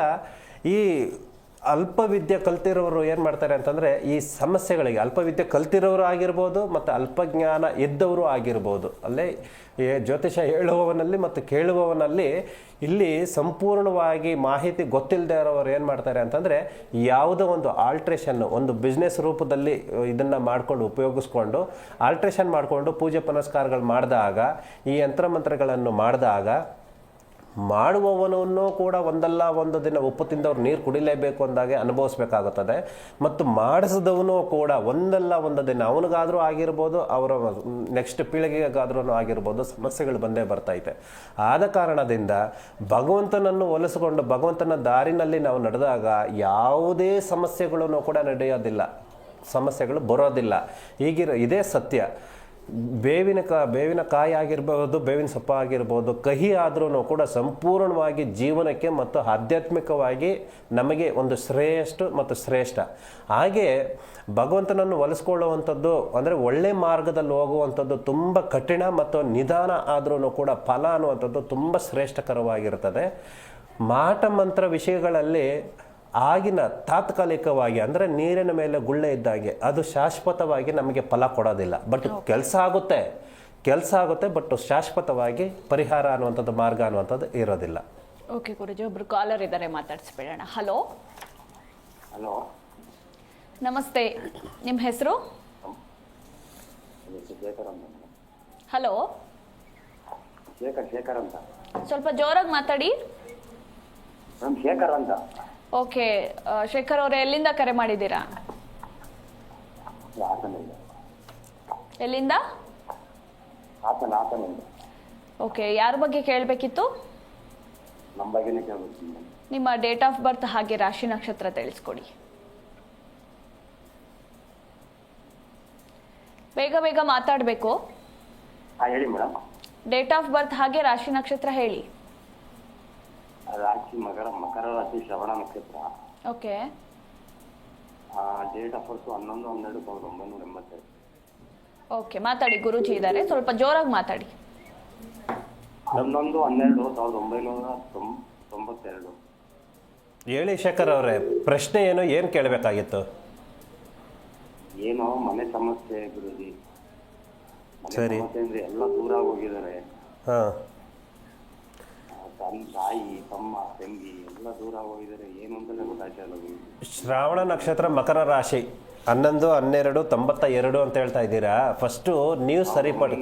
ಈ ಅಲ್ಪವಿದ್ಯೆ ಕಲ್ತಿರೋರು ಏನು ಮಾಡ್ತಾರೆ ಅಂತಂದರೆ ಈ ಸಮಸ್ಯೆಗಳಿಗೆ, ಅಲ್ಪವಿದ್ಯೆ ಕಲ್ತಿರೋರು ಆಗಿರ್ಬೋದು ಮತ್ತು ಅಲ್ಪಜ್ಞಾನ ಇದ್ದವರು ಆಗಿರ್ಬೋದು. ಅಲ್ಲೇ ಜ್ಯೋತಿಷ ಹೇಳುವವನಲ್ಲಿ ಮತ್ತು ಕೇಳುವವನಲ್ಲಿ ಇಲ್ಲಿ ಸಂಪೂರ್ಣವಾಗಿ ಮಾಹಿತಿ ಗೊತ್ತಿಲ್ಲದೆ ಇರೋರು ಏನು ಮಾಡ್ತಾರೆ ಅಂತಂದರೆ ಯಾವುದೋ ಒಂದು ಆಲ್ಟ್ರೇಷನ್ನು ಒಂದು ಬಿಸ್ನೆಸ್ ರೂಪದಲ್ಲಿ ಇದನ್ನು ಮಾಡಿಕೊಂಡು ಉಪಯೋಗಿಸ್ಕೊಂಡು ಆಲ್ಟ್ರೇಷನ್ ಮಾಡಿಕೊಂಡು ಪೂಜೆ ಪುನಸ್ಕಾರಗಳು ಮಾಡಿದಾಗ, ಈ ಯಂತ್ರಮಂತ್ರಗಳನ್ನು ಮಾಡಿದಾಗ ಮಾಡುವವನನ್ನು ಕೂಡ ಒಂದಲ್ಲ, ಒಂದು ದಿನ ಉಪ್ಪು ತಿಂದವ್ರು ನೀರು ಕುಡಿಲೇಬೇಕು ಅಂದಾಗೆ ಅನುಭವಿಸ್ಬೇಕಾಗುತ್ತದೆ. ಮತ್ತು ಮಾಡಿಸಿದವನು ಕೂಡ ಒಂದಲ್ಲ, ಒಂದು ದಿನ ಅವನಿಗಾದರೂ ಆಗಿರ್ಬೋದು, ಅವರ ನೆಕ್ಸ್ಟ್ ಪೀಳಿಗೆಗಾದ್ರೂ ಆಗಿರ್ಬೋದು, ಸಮಸ್ಯೆಗಳು ಬಂದೇ ಬರ್ತೈತೆ ಆದ ಕಾರಣದಿಂದ ಭಗವಂತನನ್ನು ಒಲಿಸಿಕೊಂಡು ಭಗವಂತನ ದಾರಿನಲ್ಲಿ ನಾವು ನಡೆದಾಗ ಯಾವುದೇ ಸಮಸ್ಯೆಗಳನ್ನು ಕೂಡ ನಡೆಯೋದಿಲ್ಲ. ಸಮಸ್ಯೆಗಳು ಬರೋದಿಲ್ಲ. ಈಗಿರೋ, ಇದೇ ಸತ್ಯ. ಬೇವಿನ ಕಾ, ಬೇವಿನ ಕಾಯಿ ಆಗಿರ್ಬೋದು, ಬೇವಿನ ಸೊಪ್ಪ ಆಗಿರ್ಬೋದು, ಕಹಿ ಆದ್ರೂ ಕೂಡ ಸಂಪೂರ್ಣವಾಗಿ ಜೀವನಕ್ಕೆ ಮತ್ತು ಆಧ್ಯಾತ್ಮಿಕವಾಗಿ ನಮಗೆ ಒಂದು ಶ್ರೇಷ್ಠ ಮತ್ತು ಶ್ರೇಷ್ಠ. ಹಾಗೆ ಭಗವಂತನನ್ನು ಒಲಿಸ್ಕೊಳ್ಳುವಂಥದ್ದು ಅಂದರೆ ಒಳ್ಳೆ ಮಾರ್ಗದಲ್ಲಿ ಹೋಗುವಂಥದ್ದು ತುಂಬ ಕಠಿಣ ಮತ್ತು ನಿಧಾನ ಆದ್ರೂ ಕೂಡ ಫಲ ಅನ್ನುವಂಥದ್ದು ತುಂಬ ಶ್ರೇಷ್ಠಕರವಾಗಿರ್ತದೆ. ಮಾಟ ಮಂತ್ರ ವಿಷಯಗಳಲ್ಲಿ ಆಗಿನ ತಾತ್ಕಾಲಿಕವಾಗಿ ಅಂದರೆ ನೀರಿನ ಮೇಲೆ ಗುಳ್ಳೆ ಇದ್ದಾಗೆ ಅದು ಶಾಶ್ವತವಾಗಿ ನಮಗೆ ಫಲ ಕೊಡೋದಿಲ್ಲ. ಬಟ್ ಕೆಲಸ ಆಗುತ್ತೆ. ಕೆಲಸ ಆಗುತ್ತೆ ಬಟ್ ಶಾಶ್ವತವಾಗಿ ಪರಿಹಾರ ಅನ್ನುವಂಥದ್ದು ಮಾರ್ಗ ಅನ್ನುವಂಥದ್ದು ಇರೋದಿಲ್ಲ. ಓಕೆ ಗುರುಜಿ ಒಬ್ರು ಕಾಲರ್ ಇದ್ದಾರೆ ಮಾತಾಡಿಸ್ಬಿಡೋಣ. ಹಲೋ ಹಲೋ ನಮಸ್ತೆ. ನಿಮ್ಮ ಹೆಸರು? ಹಲೋ ಶೇಖರ್ ಶೇಖರ್ ಅಂತ. ಸ್ವಲ್ಪ ಜೋರಾಗಿ ಮಾತಾಡಿ. ಶೇಖರ್ ಅಂತ. ಓಕೆ ಶೇಖರ್ ಅವರೇ ಎಲ್ಲಿಂದ ಕರೆ ಮಾಡಿದ್ದೀರಾ? ಎಲ್ಲಿಂದ? ಓಕೆ ಯಾರ ಬಗ್ಗೆ ಕೇಳಬೇಕಿತ್ತು? ನಮ್ಮ ಡೇಟ್ ಆಫ್ ಬರ್ತ್ ಹಾಗೆ ರಾಶಿ ನಕ್ಷತ್ರ ತಿಳಿಸ್ಕೊಡಿ. ಬೇಗ ಬೇಗ ಮಾತಾಡಬೇಕು. ಹಾ ಹೇಳಿ ಮೇಡಮ್. ಡೇಟ್ ಆಫ್ ಬರ್ತ್ ಹಾಗೆ ರಾಶಿ ನಕ್ಷತ್ರ ಹೇಳಿ. ರಾಶಿ ಮಕರ ಮಕರ ರಾಶಿ ಶ್ರವಣ ನಕ್ಷತ್ರ. ಓಕೆ ಡೇಟ್ ಆಫ್ ಬರ್ತ್ ಹನ್ನೊಂದು ಹನ್ನೆರಡು ಸಾವಿರದ ಒಂಬೈನೂರ ಎಂಬತ್ತೆರಡು. ಓಕೆ ಮಾತಾಡಿ ಗುರುಜಿ ಇದ್ದಾರೆ ಸ್ವಲ್ಪ ಜೋರಾಗಿ ಮಾತಾಡಿ. ಹನ್ನೊಂದು ಹನ್ನೆರಡು ಸಾವಿರದ ಒಂಬೈನೂರ ತೊಂಬ ತೊಂಬತ್ತೆರಡು. ಹೇಳಿ ಶೇಖರ್ ಅವರೇ ಪ್ರಶ್ನೆ ಏನು ಏನು ಕೇಳಬೇಕಾಗಿತ್ತು? ಏನೋ ಮನೆ ಸಮಸ್ಯೆ ಗುರುಜಿ. ಮನೆ ಸರಿ. ಸಮಸ್ಯೆ ಅಂದ್ರೆ ಎಲ್ಲ ದೂರ ಹೋಗಿದ್ದಾರೆ. ಹಾಂ. ತನ್ನ ತಾಯಿ ತಮ್ಮ ತಂಗಿ ಎಲ್ಲ ದೂರ ಹೋಗಿದ್ದಾರೆ. ಏನು ಅಂತಾನೆ ಗೊತ್ತಾಗ್ತಾ ಇಲ್ಲ ಗುರೂಜಿ. ಶ್ರಾವಣ ನಕ್ಷತ್ರ ಮಕರ ರಾಶಿ. ಹನ್ನೊಂದು ಹನ್ನೆರಡು ತೊಂಬತ್ತ ಎರಡು ಅಂತ ಹೇಳ್ತಾ ಇದ್ದೀರಾ? ಫಸ್ಟು ನೀವು ಸರಿಪಡ್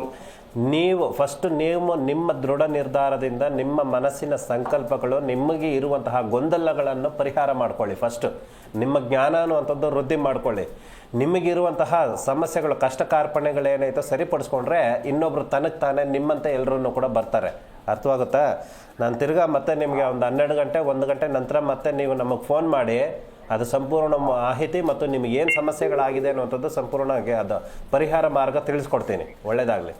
ನೀವು ಫಸ್ಟ್ ನೀವು ನಿಮ್ಮ ದೃಢ ನಿರ್ಧಾರದಿಂದ ನಿಮ್ಮ ಮನಸ್ಸಿನ ಸಂಕಲ್ಪಗಳು ನಿಮಗೆ ಇರುವಂತಹ ಗೊಂದಲಗಳನ್ನು ಪರಿಹಾರ ಮಾಡ್ಕೊಳ್ಳಿ ಫಸ್ಟ್ ನಿಮ್ಮ ಜ್ಞಾನ ಅನ್ನುವಂಥದ್ದು ವೃದ್ಧಿ ಮಾಡ್ಕೊಳ್ಳಿ. ನಿಮಗಿರುವಂತಹ ಸಮಸ್ಯೆಗಳು ಕಷ್ಟ ಕಾರ್ಪಣ್ಯಗಳೇನೈತೋ ಸರಿಪಡಿಸ್ಕೊಂಡ್ರೆ ಇನ್ನೊಬ್ರು ತನಗೆ ತಾನೇ ನಿಮ್ಮಂತೆ ಎಲ್ಲರೂ ಕೂಡ ಬರ್ತಾರೆ. ಅರ್ಥವಾಗುತ್ತಾ? ನಾನು ತಿರ್ಗಾ ಮತ್ತೆ ನಿಮಗೆ ಒಂದು ಹನ್ನೆರಡು ಗಂಟೆ ಒಂದು ಗಂಟೆ ನಂತರ ಮತ್ತೆ ನೀವು ನಮಗೆ ಫೋನ್ ಮಾಡಿ ಅದು ಸಂಪೂರ್ಣ ಮಾಹಿತಿ ಮತ್ತು ನಿಮಗೆ ಏನು ಸಮಸ್ಯೆಗಳಾಗಿದೆ ಅನ್ನುವಂಥದ್ದು ಸಂಪೂರ್ಣವಾಗಿ ಅದು ಪರಿಹಾರ ಮಾರ್ಗ ತಿಳಿಸ್ಕೊಡ್ತೀನಿ. ಒಳ್ಳೆಯದಾಗಲಿ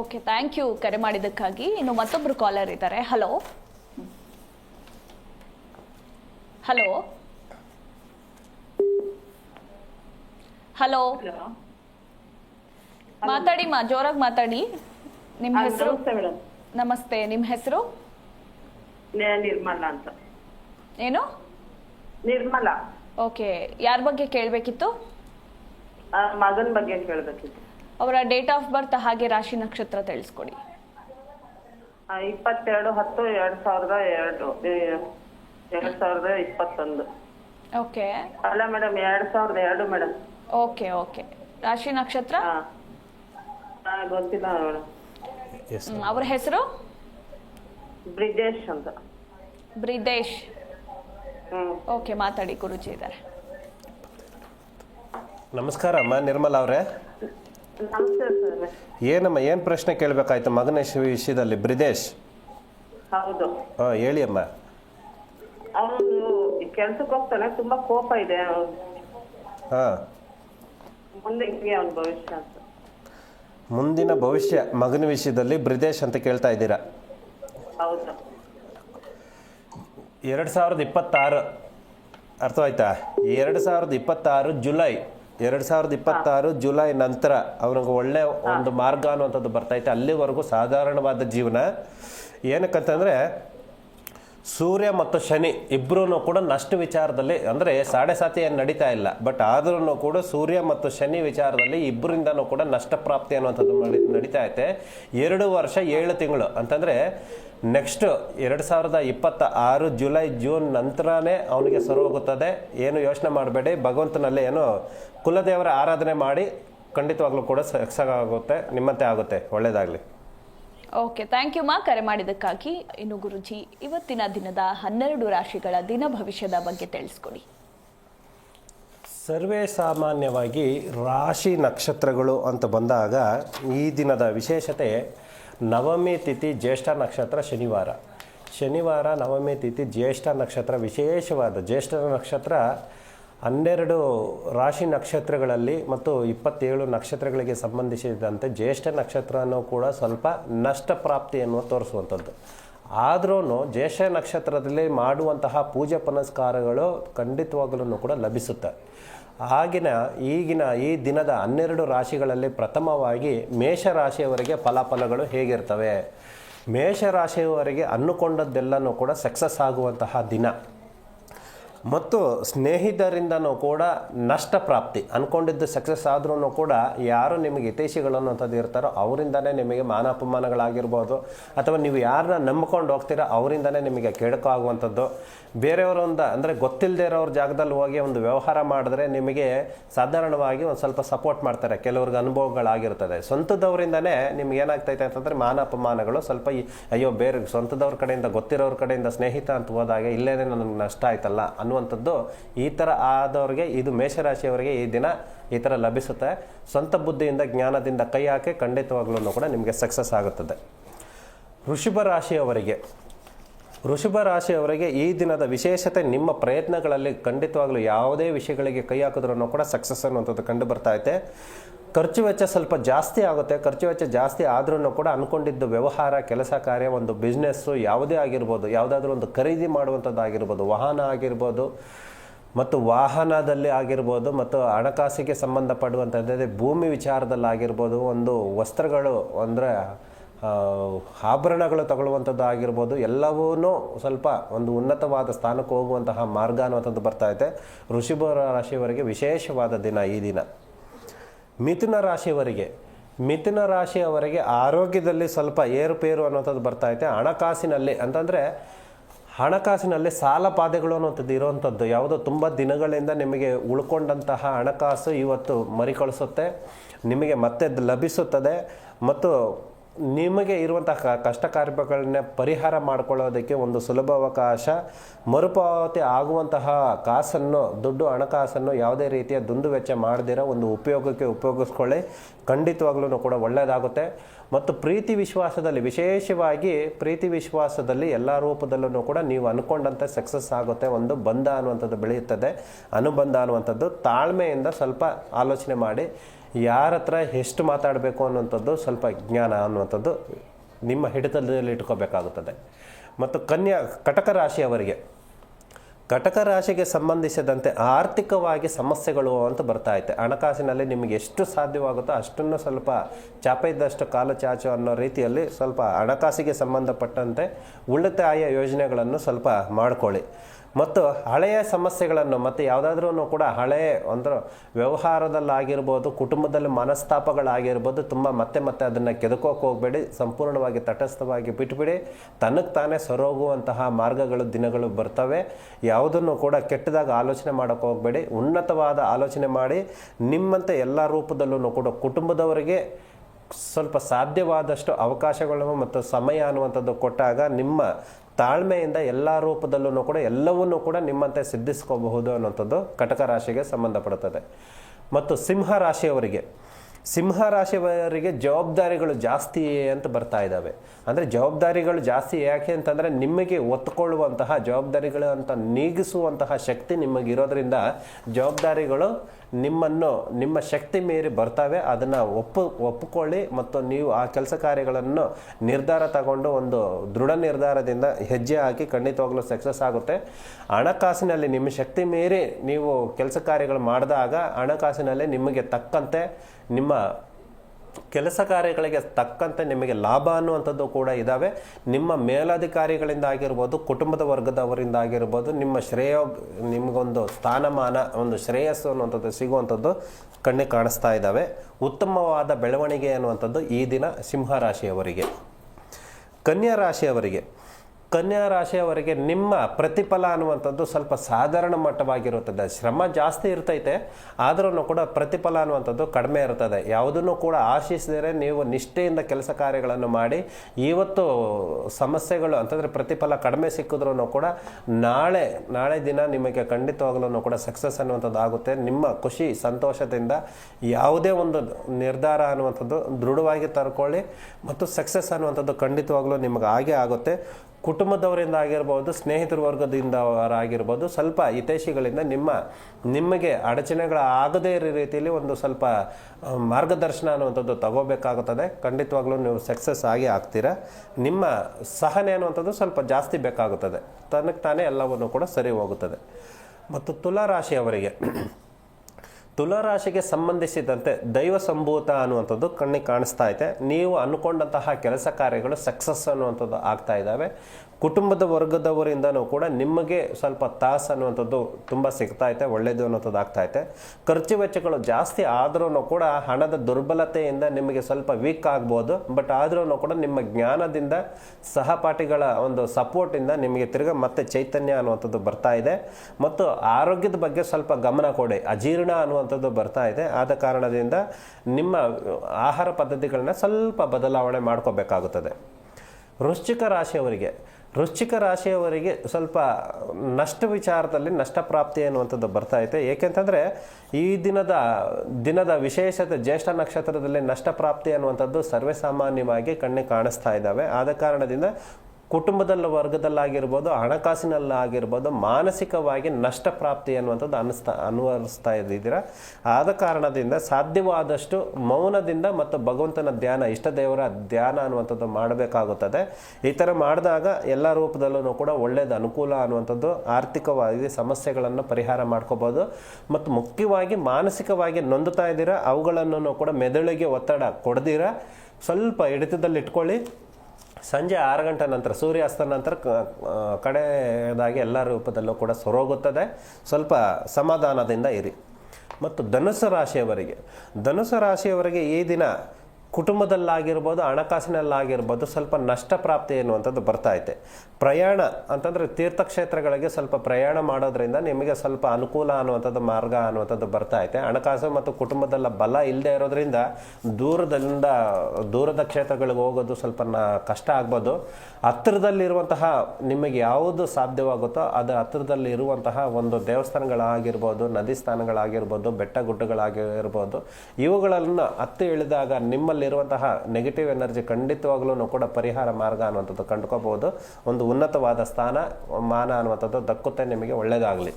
ಓಕೆ ಥ್ಯಾಂಕ್ ಯು ಕರೆ ಮಾಡಿದ್ದಕ್ಕಾಗಿ. ಇನ್ನು ಮತ್ತೊಬ್ಬರು ಕಾಲರ್ ಇದ್ದಾರೆ. ಹಲೋ ಹಲೋ ಹಲೋ ಮಾತಾಡಿ ಮಾ ಜೋರಾಗಿ ಮಾತಾಡಿ. ನಿಮ್ಮ ಹೆಸರು? ನಮಸ್ತೆ ನಿಮ್ಮ ಹೆಸರು? ನಿರ್ಮಲ ಅಂತ. ಏನು? ನಿರ್ಮಲ. ಓಕೆ ಯಾರ ಬಗ್ಗೆ ಕೇಳಬೇಕಿತ್ತು? ಮಗನ ಬಗ್ಗೆ ಕೇಳ್ಬೇಕಿತ್ತು. ಅವರ ಡೇಟ್ ಆಫ್ ಬರ್ತ್ ಹಾಗೆ ರಾಶಿ ನಕ್ಷತ್ರ ತಿಳಿಸ್ಕೊಡಿ. ಇಪ್ಪತ್ತೆರಡು ಹತ್ತು ಎರಡ್ ಸಾವಿರದ ಎರಡು ಎರಡ್ ಸಾವಿರದ ಇಪ್ಪತ್ತೊಂದು. ಓಕೆ. ಅಲ್ಲ ಮೇಡಮ್ ಎರಡ್ ಸಾವಿರದ ಎರಡು ಮೇಡಮ್ ಓಕೆ ಓಕೆ. ರಾಶಿ ನಕ್ಷತ್ರ? ಗೊತ್ತಿಲ್ಲ ಮೇಡಮ್ ಎಸ್ ಹ್ಮ್, ಅವ್ರ ಹೆಸರು? ಬ್ರಿಜೇಶ್ ಅಂತ. ಬ್ರಿದೇಶ್ ಹ್ಮ್. ಓಕೆ ಮಾತಾಡಿ ಗುರುಜಿ ಇದ್ದಾರೆ ನಮಸ್ಕಾರ ಅಮ್ಮ ನಿರ್ಮಲಾ ಅವರೇ. ನಮಸ್ತೆ ಸರ್. ಏನಮ್ಮ ಏನು ಪ್ರಶ್ನೆ ಕೇಳಬೇಕಾಯ್ತು ಮಗನ ವಿಷ- ವಿಷಯದಲ್ಲಿ? ಬ್ರಿದೇಶ್ ಹೌದು. ಹಾಂ ಹೇಳಿ ಅಮ್ಮ. ಅವನು ಕೆಲ್ಸಕ್ಕೆ ಹೋಗ್ತಾನೆ ತುಂಬಾ ಕೋಪ ಇದೆ ಅವ್ನ್- ಹಾಂ. ಮುಂದೆ ಹಿಂಗೆ ಅವನ ಭವಿಷ್ಯ ಅಂತ. ಮುಂದಿನ ಭವಿಷ್ಯ ಮಗನ ವಿಷಯದಲ್ಲಿ ಬ್ರಿದೇಶ್ ಅಂತ ಕೇಳ್ತಾ ಇದ್ದೀರಾ? ಹೌದು. ಎರಡು ಸಾವಿರದ ಇಪ್ಪತ್ತಾರು ಅರ್ಥವಾಯ್ತಾ? ಎರಡು ಸಾವಿರದ ಇಪ್ಪತ್ತಾರು ಜುಲೈ ಎರಡು ಸಾವಿರದ ಇಪ್ಪತ್ತಾರು ಜುಲೈ ನಂತರ ಅವ್ರಿಗೆ ಒಳ್ಳೆ ಒಂದು ಮಾರ್ಗ ಅನ್ನುವಂಥದ್ದು ಬರ್ತೈತೆ ಅಲ್ಲಿವರೆಗೂ ಸಾಧಾರಣವಾದ ಜೀವನ. ಏನಕ್ಕಂತಂದರೆ ಸೂರ್ಯ ಮತ್ತು ಶನಿ ಇಬ್ಬರೂ ಕೂಡ ನಷ್ಟ ವಿಚಾರದಲ್ಲಿ ಅಂದರೆ ಸಾಡೆ ಸಾತಿ ಏನು ನಡೀತಾ ಇಲ್ಲ. ಬಟ್ ಆದ್ರೂ ಕೂಡ ಸೂರ್ಯ ಮತ್ತು ಶನಿ ವಿಚಾರದಲ್ಲಿ ಇಬ್ಬರಿಂದನೂ ಕೂಡ ನಷ್ಟ ಪ್ರಾಪ್ತಿ ಅನ್ನುವಂಥದ್ದು ನಡಿ, ನಡೀತಾ ಐತೆ. ಎರಡು ವರ್ಷ ಏಳು ತಿಂಗಳು ಅಂತಂದರೆ ನೆಕ್ಸ್ಟ್ ಎರಡು ಸಾವಿರದ ಇಪ್ಪತ್ತ ಆರು ಜುಲೈ ಜೂನ್ ನಂತರನೇ ಅವನಿಗೆ ಹೋಗುತ್ತದೆ. ಏನು ಯೋಚನೆ ಮಾಡಬೇಡಿ. ಭಗವಂತನಲ್ಲಿ ಏನು ಕುಲದೇವರ ಆರಾಧನೆ ಮಾಡಿ ಖಂಡಿತವಾಗ್ಲೂ ಕೂಡ ಸಕ್ಸಾಗುತ್ತೆ ನಿಮ್ಮಂತೆ ಆಗುತ್ತೆ. ಒಳ್ಳೆಯದಾಗಲಿ ಓಕೆ ಥ್ಯಾಂಕ್ ಯು ಮಾ ಕರೆ ಮಾಡಿದ್ದಕ್ಕಾಗಿ ಇನ್ನು ಗುರುಜಿ, ಇವತ್ತಿನ ದಿನದ ಹನ್ನೆರಡು ರಾಶಿಗಳ ದಿನ ಭವಿಷ್ಯದ ಬಗ್ಗೆ ತಿಳಿಸ್ಕೊಡಿ. ಸರ್ವೇ ಸಾಮಾನ್ಯವಾಗಿ ರಾಶಿ ನಕ್ಷತ್ರಗಳು ಅಂತ ಬಂದಾಗ ಈ ದಿನದ ವಿಶೇಷತೆ ನವಮಿ ತಿಥಿ ಜ್ಯೇಷ್ಠ ನಕ್ಷತ್ರ ಶನಿವಾರ. ಶನಿವಾರ, ನವಮಿ ತಿಥಿ ಜ್ಯೇಷ್ಠ ನಕ್ಷತ್ರ, ವಿಶೇಷವಾದ ಜ್ಯೇಷ್ಠ ನಕ್ಷತ್ರ ಹನ್ನೆರಡು ರಾಶಿ ನಕ್ಷತ್ರಗಳಲ್ಲಿ ಮತ್ತು ಇಪ್ಪತ್ತೇಳು ನಕ್ಷತ್ರಗಳಿಗೆ ಸಂಬಂಧಿಸಿದಂತೆ ಜ್ಯೇಷ್ಠ ನಕ್ಷತ್ರನೂ ಕೂಡ ಸ್ವಲ್ಪ ನಷ್ಟ ಪ್ರಾಪ್ತಿಯನ್ನು ತೋರಿಸುವಂಥದ್ದು. ಆದ್ರೂ ಜ್ಯೇಷ್ಠ ನಕ್ಷತ್ರದಲ್ಲಿ ಮಾಡುವಂತಹ ಪೂಜೆ ಪುನಸ್ಕಾರಗಳು ಖಂಡಿತವಾಗಲೂ ಕೂಡ ಲಭಿಸುತ್ತೆ. ಆಗಿನ ಈಗಿನ ಈ ದಿನದ ಹನ್ನೆರಡು ರಾಶಿಗಳಲ್ಲಿ ಪ್ರಥಮವಾಗಿ ಮೇಷರಾಶಿಯವರಿಗೆ ಫಲಾಫಲಗಳು ಹೇಗಿರ್ತವೆ? ಮೇಷರಾಶಿಯವರಿಗೆ ಅನ್ನುಕೊಂಡದ್ದೆಲ್ಲನೂ ಕೂಡ ಸಕ್ಸಸ್ ಆಗುವಂತಹ ದಿನ. ಮತ್ತು ಸ್ನೇಹಿತರಿಂದನೂ ಕೂಡ ನಷ್ಟ ಪ್ರಾಪ್ತಿ. ಅಂದ್ಕೊಂಡಿದ್ದು ಸಕ್ಸಸ್ ಆದ್ರೂ ಕೂಡ ಯಾರು ನಿಮಗೆ ಹಿತೈಷಿಗಳನ್ನು ಅನ್ನೋಂಥದ್ದು ಇರ್ತಾರೋ ಅವರಿಂದನೇ ನಿಮಗೆ ಮಾನ ಅಪಮಾನಗಳಾಗಿರ್ಬೋದು ಅಥವಾ ನೀವು ಯಾರನ್ನ ನಂಬ್ಕೊಂಡು ಹೋಗ್ತೀರೋ ಅವರಿಂದನೇ ನಿಮಗೆ ಕೆಡಕು ಆಗುವಂಥದ್ದು. ಬೇರೆಯವರೊಂದ ಅಂದರೆ ಗೊತ್ತಿಲ್ಲದೆ ಇರೋರ ಜಾಗದಲ್ಲಿ ಹೋಗಿ ಒಂದು ವ್ಯವಹಾರ ಮಾಡಿದ್ರೆ ನಿಮಗೆ ಸಾಧಾರಣವಾಗಿ ಒಂದು ಸ್ವಲ್ಪ ಸಪೋರ್ಟ್ ಮಾಡ್ತಾರೆ. ಕೆಲವ್ರಿಗೆ ಅನುಭವಗಳಾಗಿರ್ತದೆ. ಸ್ವಂತದವರಿಂದನೇ ನಿಮ್ಗೆ ಏನಾಗ್ತೈತೆ ಅಂತಂದರೆ ಮಾನ ಅಪಮಾನಗಳು ಸ್ವಲ್ಪ ಅಯ್ಯೋ, ಬೇರೆ ಸ್ವಂತದವ್ರ ಕಡೆಯಿಂದ, ಗೊತ್ತಿರೋರ ಕಡೆಯಿಂದ ಸ್ನೇಹಿತ ಅಂತ ಹೋದಾಗ ಇಲ್ಲೇನೇ ನನಗೆ ನಷ್ಟ ಆಯ್ತಲ್ಲ ಅನ್ನುವಂಥದ್ದು ಈ ಥರ ಆದವ್ರಿಗೆ, ಇದು ಮೇಷರಾಶಿಯವರಿಗೆ ಈ ದಿನ ಈ ಥರ ಲಭಿಸುತ್ತೆ. ಸ್ವಂತ ಬುದ್ಧಿಯಿಂದ, ಜ್ಞಾನದಿಂದ ಕೈ ಹಾಕಿ ಖಂಡಿತವಾಗ್ಲೂ ಕೂಡ ನಿಮಗೆ ಸಕ್ಸಸ್ ಆಗುತ್ತದೆ. ವೃಷಭ ರಾಶಿಯವರಿಗೆ ವೃಷಭ ರಾಶಿಯವರಿಗೆ ಈ ದಿನದ ವಿಶೇಷತೆ ನಿಮ್ಮ ಪ್ರಯತ್ನಗಳಲ್ಲಿ ಖಂಡಿತವಾಗ್ಲೂ ಯಾವುದೇ ವಿಷಯಗಳಿಗೆ ಕೈ ಹಾಕಿದ್ರೂ ಕೂಡ ಸಕ್ಸಸ್ ಅನ್ನುವಂಥದ್ದು ಕಂಡು ಬರ್ತಾ ಐತೆ. ಖರ್ಚು ವೆಚ್ಚ ಸ್ವಲ್ಪ ಜಾಸ್ತಿ ಆಗುತ್ತೆ. ಖರ್ಚು ವೆಚ್ಚ ಜಾಸ್ತಿ ಆದ್ರೂ ಕೂಡ ಅಂದ್ಕೊಂಡಿದ್ದು ವ್ಯವಹಾರ, ಕೆಲಸ ಕಾರ್ಯ, ಒಂದು ಬಿಸ್ನೆಸ್ಸು ಯಾವುದೇ ಆಗಿರ್ಬೋದು, ಯಾವುದಾದ್ರೂ ಒಂದು ಖರೀದಿ ಮಾಡುವಂಥದ್ದು ಆಗಿರ್ಬೋದು, ವಾಹನ ಆಗಿರ್ಬೋದು ಮತ್ತು ವಾಹನದಲ್ಲಿ ಆಗಿರ್ಬೋದು ಮತ್ತು ಹಣಕಾಸಿಗೆ ಸಂಬಂಧಪಡುವಂಥದ್ದೇ ಭೂಮಿ ವಿಚಾರದಲ್ಲಿ ಆಗಿರ್ಬೋದು, ಒಂದು ವಸ್ತ್ರಗಳು ಅಂದರೆ ಆಭರಣಗಳು ತಗೊಳ್ಳುವಂಥದ್ದು ಆಗಿರ್ಬೋದು ಎಲ್ಲವೂ ಸ್ವಲ್ಪ ಒಂದು ಉನ್ನತವಾದ ಸ್ಥಾನಕ್ಕೆ ಹೋಗುವಂತಹ ಮಾರ್ಗ ಅನ್ನುವಂಥದ್ದು ಬರ್ತಾ ಇದೆ. ಋಷಭ ರಾಶಿಯವರಿಗೆ ವಿಶೇಷವಾದ ದಿನ ಈ ದಿನ. ಮಿಥುನ ರಾಶಿಯವರಿಗೆ ಮಿಥುನ ರಾಶಿಯವರಿಗೆ ಆರೋಗ್ಯದಲ್ಲಿ ಸ್ವಲ್ಪ ಏರುಪೇರು ಅನ್ನೋಂಥದ್ದು ಬರ್ತಾ ಐತೆ. ಹಣಕಾಸಿನಲ್ಲಿ ಅಂತಂದರೆ ಹಣಕಾಸಿನಲ್ಲಿ ಸಾಲ ಪಾದೆಗಳು ಅನ್ನೋಂಥದ್ದು ಇರೋವಂಥದ್ದು. ಯಾವುದೋ ತುಂಬ ದಿನಗಳಿಂದ ನಿಮಗೆ ಉಳ್ಕೊಂಡಂತಹ ಹಣಕಾಸು ಇವತ್ತು ಮರಿಕಳಿಸುತ್ತೆ. ನಿಮಗೆ ಮತ್ತೆ ಲಭಿಸುತ್ತದೆ. ಮತ್ತು ನಿಮಗೆ ಇರುವಂತಹ ಕಷ್ಟ ಕಾರ್ಯಗಳನ್ನ ಪರಿಹಾರ ಮಾಡಿಕೊಳ್ಳೋದಕ್ಕೆ ಒಂದು ಸುಲಭ ಅವಕಾಶ. ಮರುಪಾವತಿ ಆಗುವಂತಹ ಕಾಸನ್ನು, ದುಡ್ಡು ಹಣಕಾಸನ್ನು ಯಾವುದೇ ರೀತಿಯ ದುಂದು ವೆಚ್ಚ ಮಾಡದಿರೋ ಒಂದು ಉಪಯೋಗಕ್ಕೆ ಉಪಯೋಗಿಸ್ಕೊಳ್ಳಿ. ಖಂಡಿತವಾಗ್ಲೂ ಕೂಡ ಒಳ್ಳೆಯದಾಗುತ್ತೆ. ಮತ್ತು ಪ್ರೀತಿ ವಿಶ್ವಾಸದಲ್ಲಿ, ವಿಶೇಷವಾಗಿ ಪ್ರೀತಿ ವಿಶ್ವಾಸದಲ್ಲಿ ಎಲ್ಲ ರೂಪದಲ್ಲೂ ಕೂಡ ನೀವು ಅಂದ್ಕೊಂಡಂತೆ ಸಕ್ಸಸ್ ಆಗುತ್ತೆ. ಒಂದು ಬಂಧ ಅನ್ನುವಂಥದ್ದು ಬೆಳೆಯುತ್ತದೆ. ಅನುಬಂಧ ಅನ್ನುವಂಥದ್ದು ತಾಳ್ಮೆಯಿಂದ ಸ್ವಲ್ಪ ಆಲೋಚನೆ ಮಾಡಿ. ಯಾರ ಹತ್ರ ಎಷ್ಟು ಮಾತಾಡಬೇಕು ಅನ್ನುವಂಥದ್ದು ಸ್ವಲ್ಪ ಜ್ಞಾನ ಅನ್ನುವಂಥದ್ದು ನಿಮ್ಮ ಹಿಡಿತದಲ್ಲಿ ಇಟ್ಕೋಬೇಕಾಗುತ್ತದೆ. ಮತ್ತು ಕನ್ಯಾ, ಕಟಕ ರಾಶಿಯವರಿಗೆ, ಕಟಕ ರಾಶಿಗೆ ಸಂಬಂಧಿಸಿದಂತೆ ಆರ್ಥಿಕವಾಗಿ ಸಮಸ್ಯೆಗಳು ಅಂತ ಬರ್ತಾ ಐತೆ. ಹಣಕಾಸಿನಲ್ಲಿ ನಿಮಗೆ ಎಷ್ಟು ಸಾಧ್ಯವಾಗುತ್ತೋ ಅಷ್ಟನ್ನು ಸ್ವಲ್ಪ ಚಾಪ ಇದ್ದಷ್ಟು ಕಾಲು ಚಾಚು ಅನ್ನೋ ರೀತಿಯಲ್ಲಿ ಸ್ವಲ್ಪ ಹಣಕಾಸಿಗೆ ಸಂಬಂಧಪಟ್ಟಂತೆ ಉಳಿತಾಯ ಯೋಜನೆಗಳನ್ನು ಸ್ವಲ್ಪ ಮಾಡ್ಕೊಳ್ಳಿ. ಮತ್ತು ಹಳೆಯ ಸಮಸ್ಯೆಗಳನ್ನು ಮತ್ತು ಯಾವುದಾದ್ರೂ ಕೂಡ ಹಳೆಯ ಅಂದ್ರೆ ವ್ಯವಹಾರದಲ್ಲಾಗಿರ್ಬೋದು, ಕುಟುಂಬದಲ್ಲಿ ಮನಸ್ತಾಪಗಳಾಗಿರ್ಬೋದು ತುಂಬ ಮತ್ತೆ ಮತ್ತೆ ಅದನ್ನು ಕೆದಕೋಕೆ ಹೋಗಬೇಡಿ, ಸಂಪೂರ್ಣವಾಗಿ ತಟಸ್ಥವಾಗಿ ಬಿಟ್ಬಿಡಿ. ತನಗೆ ತಾನೇ ಸರೋಗುವಂತಹ ಮಾರ್ಗಗಳು, ದಿನಗಳು ಬರ್ತವೆ. ಯಾವುದನ್ನು ಕೂಡ ಕೆಟ್ಟದಾಗ ಆಲೋಚನೆ ಮಾಡೋಕೆ ಹೋಗಬೇಡಿ. ಉನ್ನತವಾದ ಆಲೋಚನೆ ಮಾಡಿ, ನಿಮ್ಮಂತೆ ಎಲ್ಲ ರೂಪದಲ್ಲೂ ಕೂಡ ಕುಟುಂಬದವರಿಗೆ ಸ್ವಲ್ಪ ಸಾಧ್ಯವಾದಷ್ಟು ಅವಕಾಶಗಳು ಮತ್ತು ಸಮಯ ಅನ್ನುವಂಥದ್ದು ಕೊಟ್ಟಾಗ ನಿಮ್ಮ ತಾಳ್ಮೆಯಿಂದ ಎಲ್ಲ ರೂಪದಲ್ಲೂ ಕೂಡ ಎಲ್ಲವನ್ನೂ ಕೂಡ ನಿಮ್ಮಂತೆ ಸಿದ್ಧಿಸ್ಕೋಬಹುದು ಅನ್ನೋಂಥದ್ದು ಕಟಕ ರಾಶಿಗೆ ಸಂಬಂಧಪಡುತ್ತದೆ. ಮತ್ತು ಸಿಂಹ ರಾಶಿಯವರಿಗೆ ಸಿಂಹ ರಾಶಿಯವರಿಗೆ ಜವಾಬ್ದಾರಿಗಳು ಜಾಸ್ತಿ ಅಂತ ಬರ್ತಾ ಇದ್ದಾವೆ. ಅಂದರೆ ಜವಾಬ್ದಾರಿಗಳು ಜಾಸ್ತಿ ಯಾಕೆ ಅಂತಂದರೆ ನಿಮಗೆ ಒತ್ತುಕೊಳ್ಳುವಂತಹ ಜವಾಬ್ದಾರಿಗಳು ಅಂತ ನೀಗಿಸುವಂತಹ ಶಕ್ತಿ ನಿಮಗಿರೋದ್ರಿಂದ ಜವಾಬ್ದಾರಿಗಳು ನಿಮ್ಮನ್ನು, ನಿಮ್ಮ ಶಕ್ತಿ ಮೀರಿ ಬರ್ತವೆ. ಅದನ್ನು ಒಪ್ಪು ಒಪ್ಪಿಕೊಳ್ಳಿ ಮತ್ತು ನೀವು ಆ ಕೆಲಸ ಕಾರ್ಯಗಳನ್ನು ನಿರ್ಧಾರ ತಗೊಂಡು ಒಂದು ದೃಢ ನಿರ್ಧಾರದಿಂದ ಹೆಜ್ಜೆ ಹಾಕಿ ಖಂಡಿತವಾಗ್ಲೂ ಸಕ್ಸಸ್ ಆಗುತ್ತೆ. ಹಣಕಾಸಿನಲ್ಲಿ ನಿಮ್ಮ ಶಕ್ತಿ ಮೀರಿ ನೀವು ಕೆಲಸ ಕಾರ್ಯಗಳು ಮಾಡಿದಾಗ ಹಣಕಾಸಿನಲ್ಲಿ ನಿಮಗೆ ತಕ್ಕಂತೆ ನಿಮ್ಮ ಕೆಲಸ ಕಾರ್ಯಗಳಿಗೆ ತಕ್ಕಂತೆ ನಿಮಗೆ ಲಾಭ ಅನ್ನುವಂಥದ್ದು ಕೂಡ ಇದ್ದಾವೆ ನಿಮ್ಮ ಮೇಲಾಧಿಕಾರಿಗಳಿಂದ ಆಗಿರ್ಬೋದು ಕುಟುಂಬದ ವರ್ಗದವರಿಂದ ಆಗಿರ್ಬೋದು ನಿಮ್ಮ ಶ್ರೇಯ, ನಿಮಗೊಂದು ಸ್ಥಾನಮಾನ, ಒಂದು ಶ್ರೇಯಸ್ಸು ಅನ್ನುವಂಥದ್ದು ಸಿಗುವಂಥದ್ದು ಕಣ್ಣಿಗೆ ಕಾಣಿಸ್ತಾ ಇದ್ದಾವೆ ಉತ್ತಮವಾದ ಬೆಳವಣಿಗೆ ಅನ್ನುವಂಥದ್ದು ಈ ದಿನ ಸಿಂಹರಾಶಿಯವರಿಗೆ ಕನ್ಯಾ ರಾಶಿಯವರಿಗೆ. ಕನ್ಯಾ ರಾಶಿಯವರಿಗೆ ನಿಮ್ಮ ಪ್ರತಿಫಲ ಅನ್ನುವಂಥದ್ದು ಸ್ವಲ್ಪ ಸಾಧಾರಣ ಮಟ್ಟವಾಗಿರುತ್ತದೆ. ಶ್ರಮ ಜಾಸ್ತಿ ಇರ್ತೈತೆ ಆದ್ರೂ ಕೂಡ ಪ್ರತಿಫಲ ಅನ್ನುವಂಥದ್ದು ಕಡಿಮೆ ಇರ್ತದೆ. ಯಾವುದನ್ನು ಕೂಡ ಆಶಿಸಿದರೆ ನೀವು ನಿಷ್ಠೆಯಿಂದ ಕೆಲಸ ಕಾರ್ಯಗಳನ್ನು ಮಾಡಿ, ಇವತ್ತು ಸಮಸ್ಯೆಗಳು ಅಂತಂದರೆ ಪ್ರತಿಫಲ ಕಡಿಮೆ ಸಿಕ್ಕಿದ್ರೂ ಕೂಡ ನಾಳೆ ನಾಳೆ ದಿನ ನಿಮಗೆ ಖಂಡಿತವಾಗಲೂ ಕೂಡ ಸಕ್ಸಸ್ ಅನ್ನುವಂಥದ್ದು ಆಗುತ್ತೆ. ನಿಮ್ಮ ಖುಷಿ, ಸಂತೋಷದಿಂದ ಯಾವುದೇ ಒಂದು ನಿರ್ಧಾರ ಅನ್ನುವಂಥದ್ದು ದೃಢವಾಗಿ ತರ್ಕೊಳ್ಳಿ. ಮತ್ತು ಸಕ್ಸಸ್ ಅನ್ನುವಂಥದ್ದು ಖಂಡಿತವಾಗಲೂ ನಿಮಗೆ ಆಗೇ ಆಗುತ್ತೆ. ಕುಟುಂಬದವರಿಂದ ಆಗಿರ್ಬೋದು, ಸ್ನೇಹಿತರ ವರ್ಗದಿಂದ ಆಗಿರ್ಬೋದು, ಸ್ವಲ್ಪ ಹಿತೈಷಿಗಳಿಂದ ನಿಮ್ಮ, ನಿಮಗೆ ಅಡಚಣೆಗಳ ಆಗದೇ ಇರೋ ರೀತಿಯಲ್ಲಿ ಒಂದು ಸ್ವಲ್ಪ ಮಾರ್ಗದರ್ಶನ ಅನ್ನುವಂಥದ್ದು ತಗೋಬೇಕಾಗುತ್ತದೆ. ಖಂಡಿತವಾಗ್ಲೂ ನೀವು ಸಕ್ಸಸ್ ಆಗಿ ಆಗ್ತೀರಾ. ನಿಮ್ಮ ಸಹನೆ ಅನ್ನುವಂಥದ್ದು ಸ್ವಲ್ಪ ಜಾಸ್ತಿ ಬೇಕಾಗುತ್ತದೆ. ತನಗೆ ತಾನೇ ಎಲ್ಲವನ್ನು ಕೂಡ ಸರಿ ಹೋಗುತ್ತದೆ. ಮತ್ತು ತುಲಾ ರಾಶಿಯವರಿಗೆ ತುಲಾರಾಶಿಗೆ ಸಂಬಂಧಿಸಿದಂತೆ ದೈವ ಸಂಭೂತ ಅನ್ನುವಂಥದ್ದು ಕಣ್ಣಿಗೆ ಕಾಣಿಸ್ತಾ ಐತೆ ನೀವು ಅಂದ್ಕೊಂಡಂತಹ ಕೆಲಸ ಕಾರ್ಯಗಳು ಸಕ್ಸಸ್ ಅನ್ನುವಂಥದ್ದು ಆಗ್ತಾ ಇದ್ದಾವೆ. ಕುಟುಂಬದ ವರ್ಗದವರಿಂದನೂ ಕೂಡ ನಿಮಗೆ ಸ್ವಲ್ಪ ತಾಸು ಅನ್ನುವಂಥದ್ದು ತುಂಬ ಸಿಗ್ತಾ ಐತೆ ಒಳ್ಳೆಯದು ಅನ್ನೋಂಥದ್ದು ಐತೆ ಖರ್ಚು ವೆಚ್ಚಗಳು ಜಾಸ್ತಿ ಆದ್ರೂ ಕೂಡ ಹಣದ ದುರ್ಬಲತೆಯಿಂದ ನಿಮಗೆ ಸ್ವಲ್ಪ ವೀಕ್ ಆಗ್ಬೋದು. ಬಟ್ ಆದ್ರೂ ಕೂಡ ನಿಮ್ಮ ಜ್ಞಾನದಿಂದ, ಸಹಪಾಠಿಗಳ ಒಂದು ಸಪೋರ್ಟಿಂದ ನಿಮಗೆ ತಿರ್ಗಾ ಮತ್ತೆ ಚೈತನ್ಯ ಅನ್ನುವಂಥದ್ದು ಬರ್ತಾ ಇದೆ. ಮತ್ತು ಆರೋಗ್ಯದ ಬಗ್ಗೆ ಸ್ವಲ್ಪ ಗಮನ ಕೊಡಿ. ಅಜೀರ್ಣ ಅನ್ನುವಂಥದ್ದು ಬರ್ತಾ ಇದೆ. ಆದ ಕಾರಣದಿಂದ ನಿಮ್ಮ ಆಹಾರ ಪದ್ಧತಿಗಳನ್ನ ಸ್ವಲ್ಪ ಬದಲಾವಣೆ ಮಾಡ್ಕೋಬೇಕಾಗುತ್ತದೆ. ವೃಶ್ಚಿಕ ರಾಶಿಯವರಿಗೆ ವೃಶ್ಚಿಕ ರಾಶಿಯವರಿಗೆ ಸ್ವಲ್ಪ ನಷ್ಟ ವಿಚಾರದಲ್ಲಿ ನಷ್ಟ ಪ್ರಾಪ್ತಿ ಅನ್ನುವಂಥದ್ದು ಬರ್ತಾ ಐತೆ. ಏಕೆಂತಂದರೆ ಈ ದಿನದ ದಿನದ ವಿಶೇಷತೆ ಜ್ಯೇಷ್ಠ ನಕ್ಷತ್ರದಲ್ಲಿ ನಷ್ಟ ಪ್ರಾಪ್ತಿ ಅನ್ನುವಂಥದ್ದು ಸರ್ವೇಸಾಮಾನ್ಯವಾಗಿ ಕಣ್ಣಿಗೆ ಕಾಣಿಸ್ತಾ ಇದ್ದಾವೆ. ಆದ ಕಾರಣದಿಂದ ಕುಟುಂಬದಲ್ಲಿ ವರ್ಗದಲ್ಲಾಗಿರ್ಬೋದು, ಹಣಕಾಸಿನಲ್ಲಾಗಿರ್ಬೋದು, ಮಾನಸಿಕವಾಗಿ ನಷ್ಟ ಪ್ರಾಪ್ತಿ ಅನ್ನುವಂಥದ್ದು ಅನ್ನಿಸ್ತಾ, ಅನುವರಿಸ್ತಾ ಇದ್ದೀರಾ? ಆದ ಕಾರಣದಿಂದ ಸಾಧ್ಯವಾದಷ್ಟು ಮೌನದಿಂದ ಮತ್ತು ಭಗವಂತನ ಧ್ಯಾನ, ಇಷ್ಟ ದೇವರ ಧ್ಯಾನ ಅನ್ನುವಂಥದ್ದು ಮಾಡಬೇಕಾಗುತ್ತದೆ. ಈ ಥರ ಮಾಡಿದಾಗ ಎಲ್ಲ ರೂಪದಲ್ಲೂ ಕೂಡ ಒಳ್ಳೆಯದು ಅನುಕೂಲ ಅನ್ನುವಂಥದ್ದು ಆರ್ಥಿಕವಾಗಿ ಸಮಸ್ಯೆಗಳನ್ನು ಪರಿಹಾರ ಮಾಡ್ಕೋಬೋದು. ಮತ್ತು ಮುಖ್ಯವಾಗಿ ಮಾನಸಿಕವಾಗಿ ನೊಂದುತ್ತಾ ಇದ್ದೀರಾ? ಅವುಗಳನ್ನು ಕೂಡ ಮೆದುಳಿಗೆ ಒತ್ತಡ ಕೊಡದಿರ? ಸ್ವಲ್ಪ ಹಿಡಿತದಲ್ಲಿ ಇಟ್ಕೊಳ್ಳಿ ಸಂಜೆ ಆರು ಗಂಟೆ ನಂತರ, ಸೂರ್ಯಾಸ್ತ ನಂತರ ಕಡೆಯದಾಗಿ ಎಲ್ಲ ರೂಪದಲ್ಲೂ ಕೂಡ ಸೊರೋಗುತ್ತದೆ. ಸ್ವಲ್ಪ ಸಮಾಧಾನದಿಂದ ಇರಿ. ಮತ್ತು ಧನುಸು ರಾಶಿಯವರಿಗೆ ಧನುಸು ರಾಶಿಯವರಿಗೆ ಈ ದಿನ ಕುಟುಂಬದಲ್ಲಾಗಿರ್ಬೋದು, ಹಣಕಾಸಿನಲ್ಲಾಗಿರ್ಬೋದು ಸ್ವಲ್ಪ ನಷ್ಟ ಪ್ರಾಪ್ತಿ ಬರ್ತಾ ಐತೆ. ಪ್ರಯಾಣ ಅಂತಂದರೆ ತೀರ್ಥಕ್ಷೇತ್ರಗಳಿಗೆ ಸ್ವಲ್ಪ ಪ್ರಯಾಣ ಮಾಡೋದ್ರಿಂದ ನಿಮಗೆ ಸ್ವಲ್ಪ ಅನುಕೂಲ ಅನ್ನುವಂಥದ್ದು, ಮಾರ್ಗ ಅನ್ನುವಂಥದ್ದು ಬರ್ತಾ ಐತೆ. ಹಣಕಾಸು ಮತ್ತು ಕುಟುಂಬದಲ್ಲ ಬಲ ಇಲ್ಲದೆ ಇರೋದ್ರಿಂದ ದೂರದಿಂದ ದೂರದ ಕ್ಷೇತ್ರಗಳಿಗೆ ಹೋಗೋದು ಸ್ವಲ್ಪ ಕಷ್ಟ ಆಗ್ಬೋದು. ಹತ್ತಿರದಲ್ಲಿರುವಂತಹ ನಿಮಗೆ ಯಾವುದು ಸಾಧ್ಯವಾಗುತ್ತೋ ಅದು ಹತ್ತಿರದಲ್ಲಿ ಇರುವಂತಹ ಒಂದು ದೇವಸ್ಥಾನಗಳಾಗಿರ್ಬೋದು, ನದಿ ಸ್ಥಾನಗಳಾಗಿರ್ಬೋದು, ಬೆಟ್ಟ ಗುಡ್ಡಗಳಾಗಿರ್ಬೋದು, ಇವುಗಳನ್ನು ಹತ್ತಿ ಇಳಿದಾಗ ನಿಮ್ಮಲ್ಲಿರುವಂತಹ ನೆಗೆಟಿವ್ ಎನರ್ಜಿ ಖಂಡಿತವಾಗ್ಲೂ ಕೂಡ ಪರಿಹಾರ ಮಾರ್ಗ ಅನ್ನುವಂಥದ್ದು ಕಂಡುಕೋಬಹುದು ಒಂದು ಉನ್ನತವಾದ ಸ್ಥಾನ, ಮಾನ ಅನ್ನುವಂಥದ್ದು ದಕ್ಕುತ್ತೆ ನಿಮಗೆ ಒಳ್ಳೆಯದಾಗಲಿ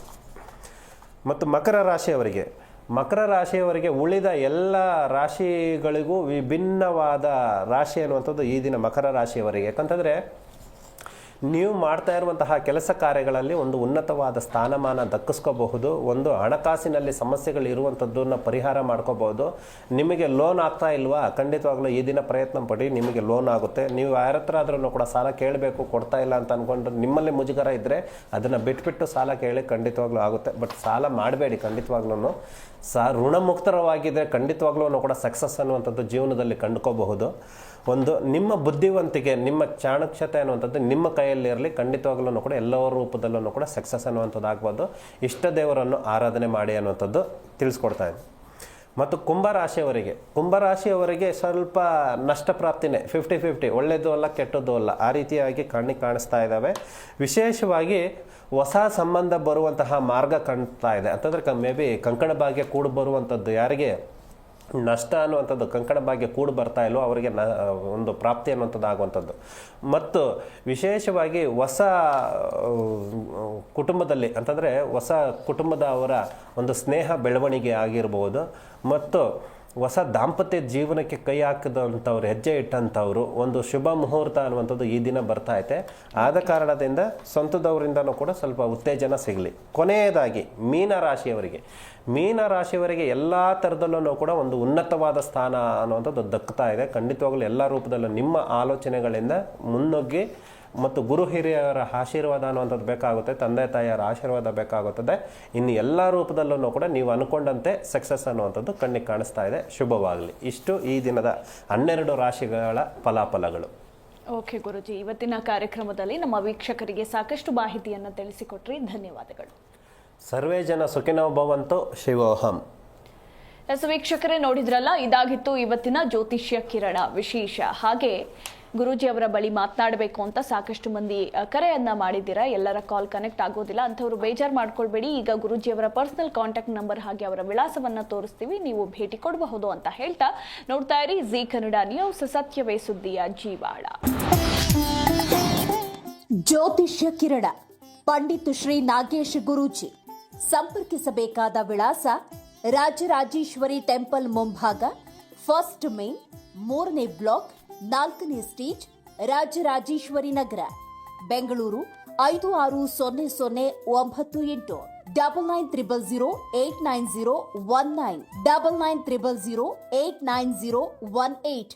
ಮತ್ತು ಮಕರ ರಾಶಿಯವರಿಗೆ ಮಕರ ರಾಶಿಯವರಿಗೆ ಉಳಿದ ಎಲ್ಲ ರಾಶಿಗಳಿಗೂ ವಿಭಿನ್ನವಾದ ರಾಶಿ ಅನ್ನುವಂಥದ್ದು ಈ ದಿನ ಮಕರ ರಾಶಿಯವರಿಗೆ. ಯಾಕಂತಂದರೆ ನೀವು ಮಾಡ್ತಾ ಇರುವಂತಹ ಕೆಲಸ ಕಾರ್ಯಗಳಲ್ಲಿ ಒಂದು ಉನ್ನತವಾದ ಸ್ಥಾನಮಾನ ದಕ್ಕಿಸ್ಕೋಬಹುದು, ಒಂದು ಹಣಕಾಸಿನಲ್ಲಿ ಸಮಸ್ಯೆಗಳು ಇರುವಂಥದ್ದನ್ನು ಪರಿಹಾರ ಮಾಡ್ಕೋಬಹುದು. ನಿಮಗೆ ಲೋನ್ ಆಗ್ತಾ ಇಲ್ವಾ? ಖಂಡಿತವಾಗ್ಲೂ ಈ ದಿನ ಪ್ರಯತ್ನ ಪಡಿ, ನಿಮಗೆ ಲೋನ್ ಆಗುತ್ತೆ. ನೀವು ಯಾರ ಹತ್ರ ಆದ್ರೂ ಕೂಡ ಸಾಲ ಕೇಳಬೇಕು, ಕೊಡ್ತಾ ಇಲ್ಲ ಅಂತ ಅಂದ್ಕೊಂಡು ನಿಮ್ಮಲ್ಲಿ ಮುಜುಗರ ಇದ್ದರೆ ಅದನ್ನು ಬಿಟ್ಬಿಟ್ಟು ಸಾಲ ಕೇಳಿ ಖಂಡಿತವಾಗ್ಲೂ ಆಗುತ್ತೆ. ಬಟ್ ಸಾಲ ಮಾಡಬೇಡಿ ಖಂಡಿತವಾಗ್ಲೂ ಸಾ ಋಣಮುಕ್ತರವಾಗಿದ್ದರೆ ಖಂಡಿತವಾಗ್ಲೂ ಕೂಡ ಸಕ್ಸಸ್ ಅನ್ನುವಂಥದ್ದು ಜೀವನದಲ್ಲಿ ಕಂಡುಕೋಬಹುದು. ಒಂದು ನಿಮ್ಮ ಬುದ್ಧಿವಂತಿಕೆ, ನಿಮ್ಮ ಚಾಣಕ್ಷತೆ ಅನ್ನುವಂಥದ್ದು ನಿಮ್ಮ ಕೈಯಲ್ಲಿರಲಿ ಖಂಡಿತವಾಗ್ಲೂ ಕೂಡ ಎಲ್ಲ ರೂಪದಲ್ಲೂ ಕೂಡ ಸಕ್ಸಸ್ ಅನ್ನುವಂಥದ್ದು ಆಗ್ಬೋದು ಇಷ್ಟ ದೇವರನ್ನು ಆರಾಧನೆ ಮಾಡಿ ಅನ್ನುವಂಥದ್ದು ತಿಳಿಸ್ಕೊಡ್ತಾ ಇದೆ ಮತ್ತು ಕುಂಭರಾಶಿಯವರಿಗೆ ಕುಂಭರಾಶಿಯವರಿಗೆ ಸ್ವಲ್ಪ ನಷ್ಟ ಪ್ರಾಪ್ತಿನೇ ಫಿಫ್ಟಿ ಫಿಫ್ಟಿ ಒಳ್ಳೆಯದು ಅಲ್ಲ, ಕೆಟ್ಟದ್ದು ಅಲ್ಲ, ಆ ರೀತಿಯಾಗಿ ಕಣ್ಣಿಗೆ ಕಾಣಿಸ್ತಾ ಇದ್ದಾವೆ. ವಿಶೇಷವಾಗಿ ಹೊಸ ಸಂಬಂಧ ಬರುವಂತಹ ಮಾರ್ಗ ಕಾಣ್ತಾ ಇದೆ. ಅಂತಂದರೆ ಮೇ ಬಿ ಕಂಕಣ ಭಾಗ್ಯ ಕೂಡ ಬರುವಂಥದ್ದು ಯಾರಿಗೆ ನಷ್ಟ ಅನ್ನುವಂಥದ್ದು, ಕಂಕಣ ಭಾಗ್ಯ ಕೂಡ ಬರ್ತಾ ಇಲ್ಲೋ ಅವರಿಗೆ ನ ಒಂದು ಪ್ರಾಪ್ತಿ ಅನ್ನುವಂಥದ್ದು ಆಗುವಂಥದ್ದು. ಮತ್ತು ವಿಶೇಷವಾಗಿ ಹೊಸ ಕುಟುಂಬದಲ್ಲಿ ಅಂತಂದರೆ ಹೊಸ ಕುಟುಂಬದ ಅವರ ಒಂದು ಸ್ನೇಹ ಬೆಳವಣಿಗೆ ಆಗಿರ್ಬೋದು. ಮತ್ತು ಹೊಸ ದಾಂಪತ್ಯ ಜೀವನಕ್ಕೆ ಕೈ ಹಾಕಿದಂಥವ್ರು, ಹೆಜ್ಜೆ ಇಟ್ಟಂಥವ್ರು ಒಂದು ಶುಭ ಮುಹೂರ್ತ ಅನ್ನುವಂಥದ್ದು ಈ ದಿನ ಬರ್ತಾ ಐತೆ. ಆದ ಕಾರಣದಿಂದ ಸ್ವಂತದವರಿಂದನೂ ಕೂಡ ಸ್ವಲ್ಪ ಉತ್ತೇಜನ ಸಿಗಲಿ. ಕೊನೆಯದಾಗಿ ಮೀನ ರಾಶಿಯವರಿಗೆ. ಮೀನ ರಾಶಿಯವರಿಗೆ ಎಲ್ಲ ಥರದಲ್ಲೂ ಕೂಡ ಒಂದು ಉನ್ನತವಾದ ಸ್ಥಾನ ಅನ್ನುವಂಥದ್ದು ದಕ್ಕುತ್ತಾ ಇದೆ. ಖಂಡಿತವಾಗಲೂ ಎಲ್ಲ ರೂಪದಲ್ಲೂ ನಿಮ್ಮ ಆಲೋಚನೆಗಳಿಂದ ಮುನ್ನುಗ್ಗಿ ಮತ್ತು ಗುರು ಹಿರಿಯರ ಆಶೀರ್ವಾದ ಅನ್ನುವಂಥದ್ದು ಬೇಕಾಗುತ್ತೆ ತಂದೆ ತಾಯಿಯರ ಆಶೀರ್ವಾದ ಬೇಕಾಗುತ್ತದೆ. ಇನ್ನು ಎಲ್ಲ ರೂಪದಲ್ಲೂ ಕೂಡ ನೀವು ಅನ್ಕೊಂಡಂತೆ ಸಕ್ಸಸ್ ಅನ್ನುವಂಥದ್ದು ಕಣ್ಣಿಗೆ ಕಾಣಿಸ್ತಾ ಇದೆ. ಶುಭವಾಗಲಿ. ಇಷ್ಟು ಈ ದಿನದ ಹನ್ನೆರಡು ರಾಶಿಗಳ ಫಲಾಫಲಗಳು. ಓಕೆ ಗುರುಜಿ ಇವತ್ತಿನ ಕಾರ್ಯಕ್ರಮದಲ್ಲಿ ನಮ್ಮ ವೀಕ್ಷಕರಿಗೆ ಸಾಕಷ್ಟು ಮಾಹಿತಿಯನ್ನು ತಿಳಿಸಿಕೊಟ್ರಿ. ಧನ್ಯವಾದಗಳು. ಸರ್ವೇ ಜನ ಸುಖಿನೋ ಭವಂತು ಶಿವೋಹಂ. ಎಸ್ ವೀಕ್ಷಕರೇ ನೋಡಿದ್ರಲ್ಲ ಇದಾಗಿತ್ತು ಇವತ್ತಿನ ಜ್ಯೋತಿಷ್ಯ ಕಿರಣ ವಿಶೇಷ. ಹಾಗೆ ಗುರೂಜಿ ಅವರ ಬಳಿ ಮಾತನಾಡಬೇಕು ಅಂತ ಸಾಕಷ್ಟು ಮಂದಿ ಕರೆಯನ್ನ ಮಾಡಿದ್ದೀರಾ? ಎಲ್ಲರ ಕಾಲ್ ಕನೆಕ್ಟ್ ಆಗೋದಿಲ್ಲ. ಅಂಥವ್ರು ಬೇಜಾರು ಮಾಡ್ಕೊಳ್ಬೇಡಿ. ಈಗ ಗುರುಜಿ ಅವರ ಪರ್ಸನಲ್ ಕಾಂಟ್ಯಾಕ್ಟ್ ನಂಬರ್ ಹಾಗೆ ಅವರ ವಿಳಾಸವನ್ನ ತೋರಿಸ್ತೀವಿ. ನೀವು ಭೇಟಿ ಕೊಡಬಹುದು ಅಂತ ಹೇಳ್ತಾ ನೋಡ್ತಾ ಇರಿ ಜಿ ಕನ್ನಡ ನ್ಯೂಸ್ ಸತ್ಯವೇ ಸುದ್ದಿಯ ಜೀವಾಳ. ಜ್ಯೋತಿಷ್ಯ ಕಿರಣ, ಪಂಡಿತ್ ಶ್ರೀ ನಾಗೇಶ್ ಗುರೂಜಿ. ಸಂಪರ್ಕಿಸಬೇಕಾದ ವಿಳಾಸ ರಾಜರಾಜೇಶ್ವರಿ ಟೆಂಪಲ್ ಮುಂಭಾಗ ಫಸ್ಟ್ ಮೇನ್ ಮೂರನೇ ಬ್ಲಾಕ್ ನಾಲ್ಕನೇ ಸ್ಟೇಜ್ ರಾಜರಾಜೇಶ್ವರಿ ನಗರ, ಬೆಂಗಳೂರು ಐದು ಆರು ಸೊನ್ನೆ ಸೊನ್ನೆ ಒಂಬತ್ತು ಎಂಟು, double nine triple zero eight nine zero one nine, double nine triple zero eight nine zero one eight.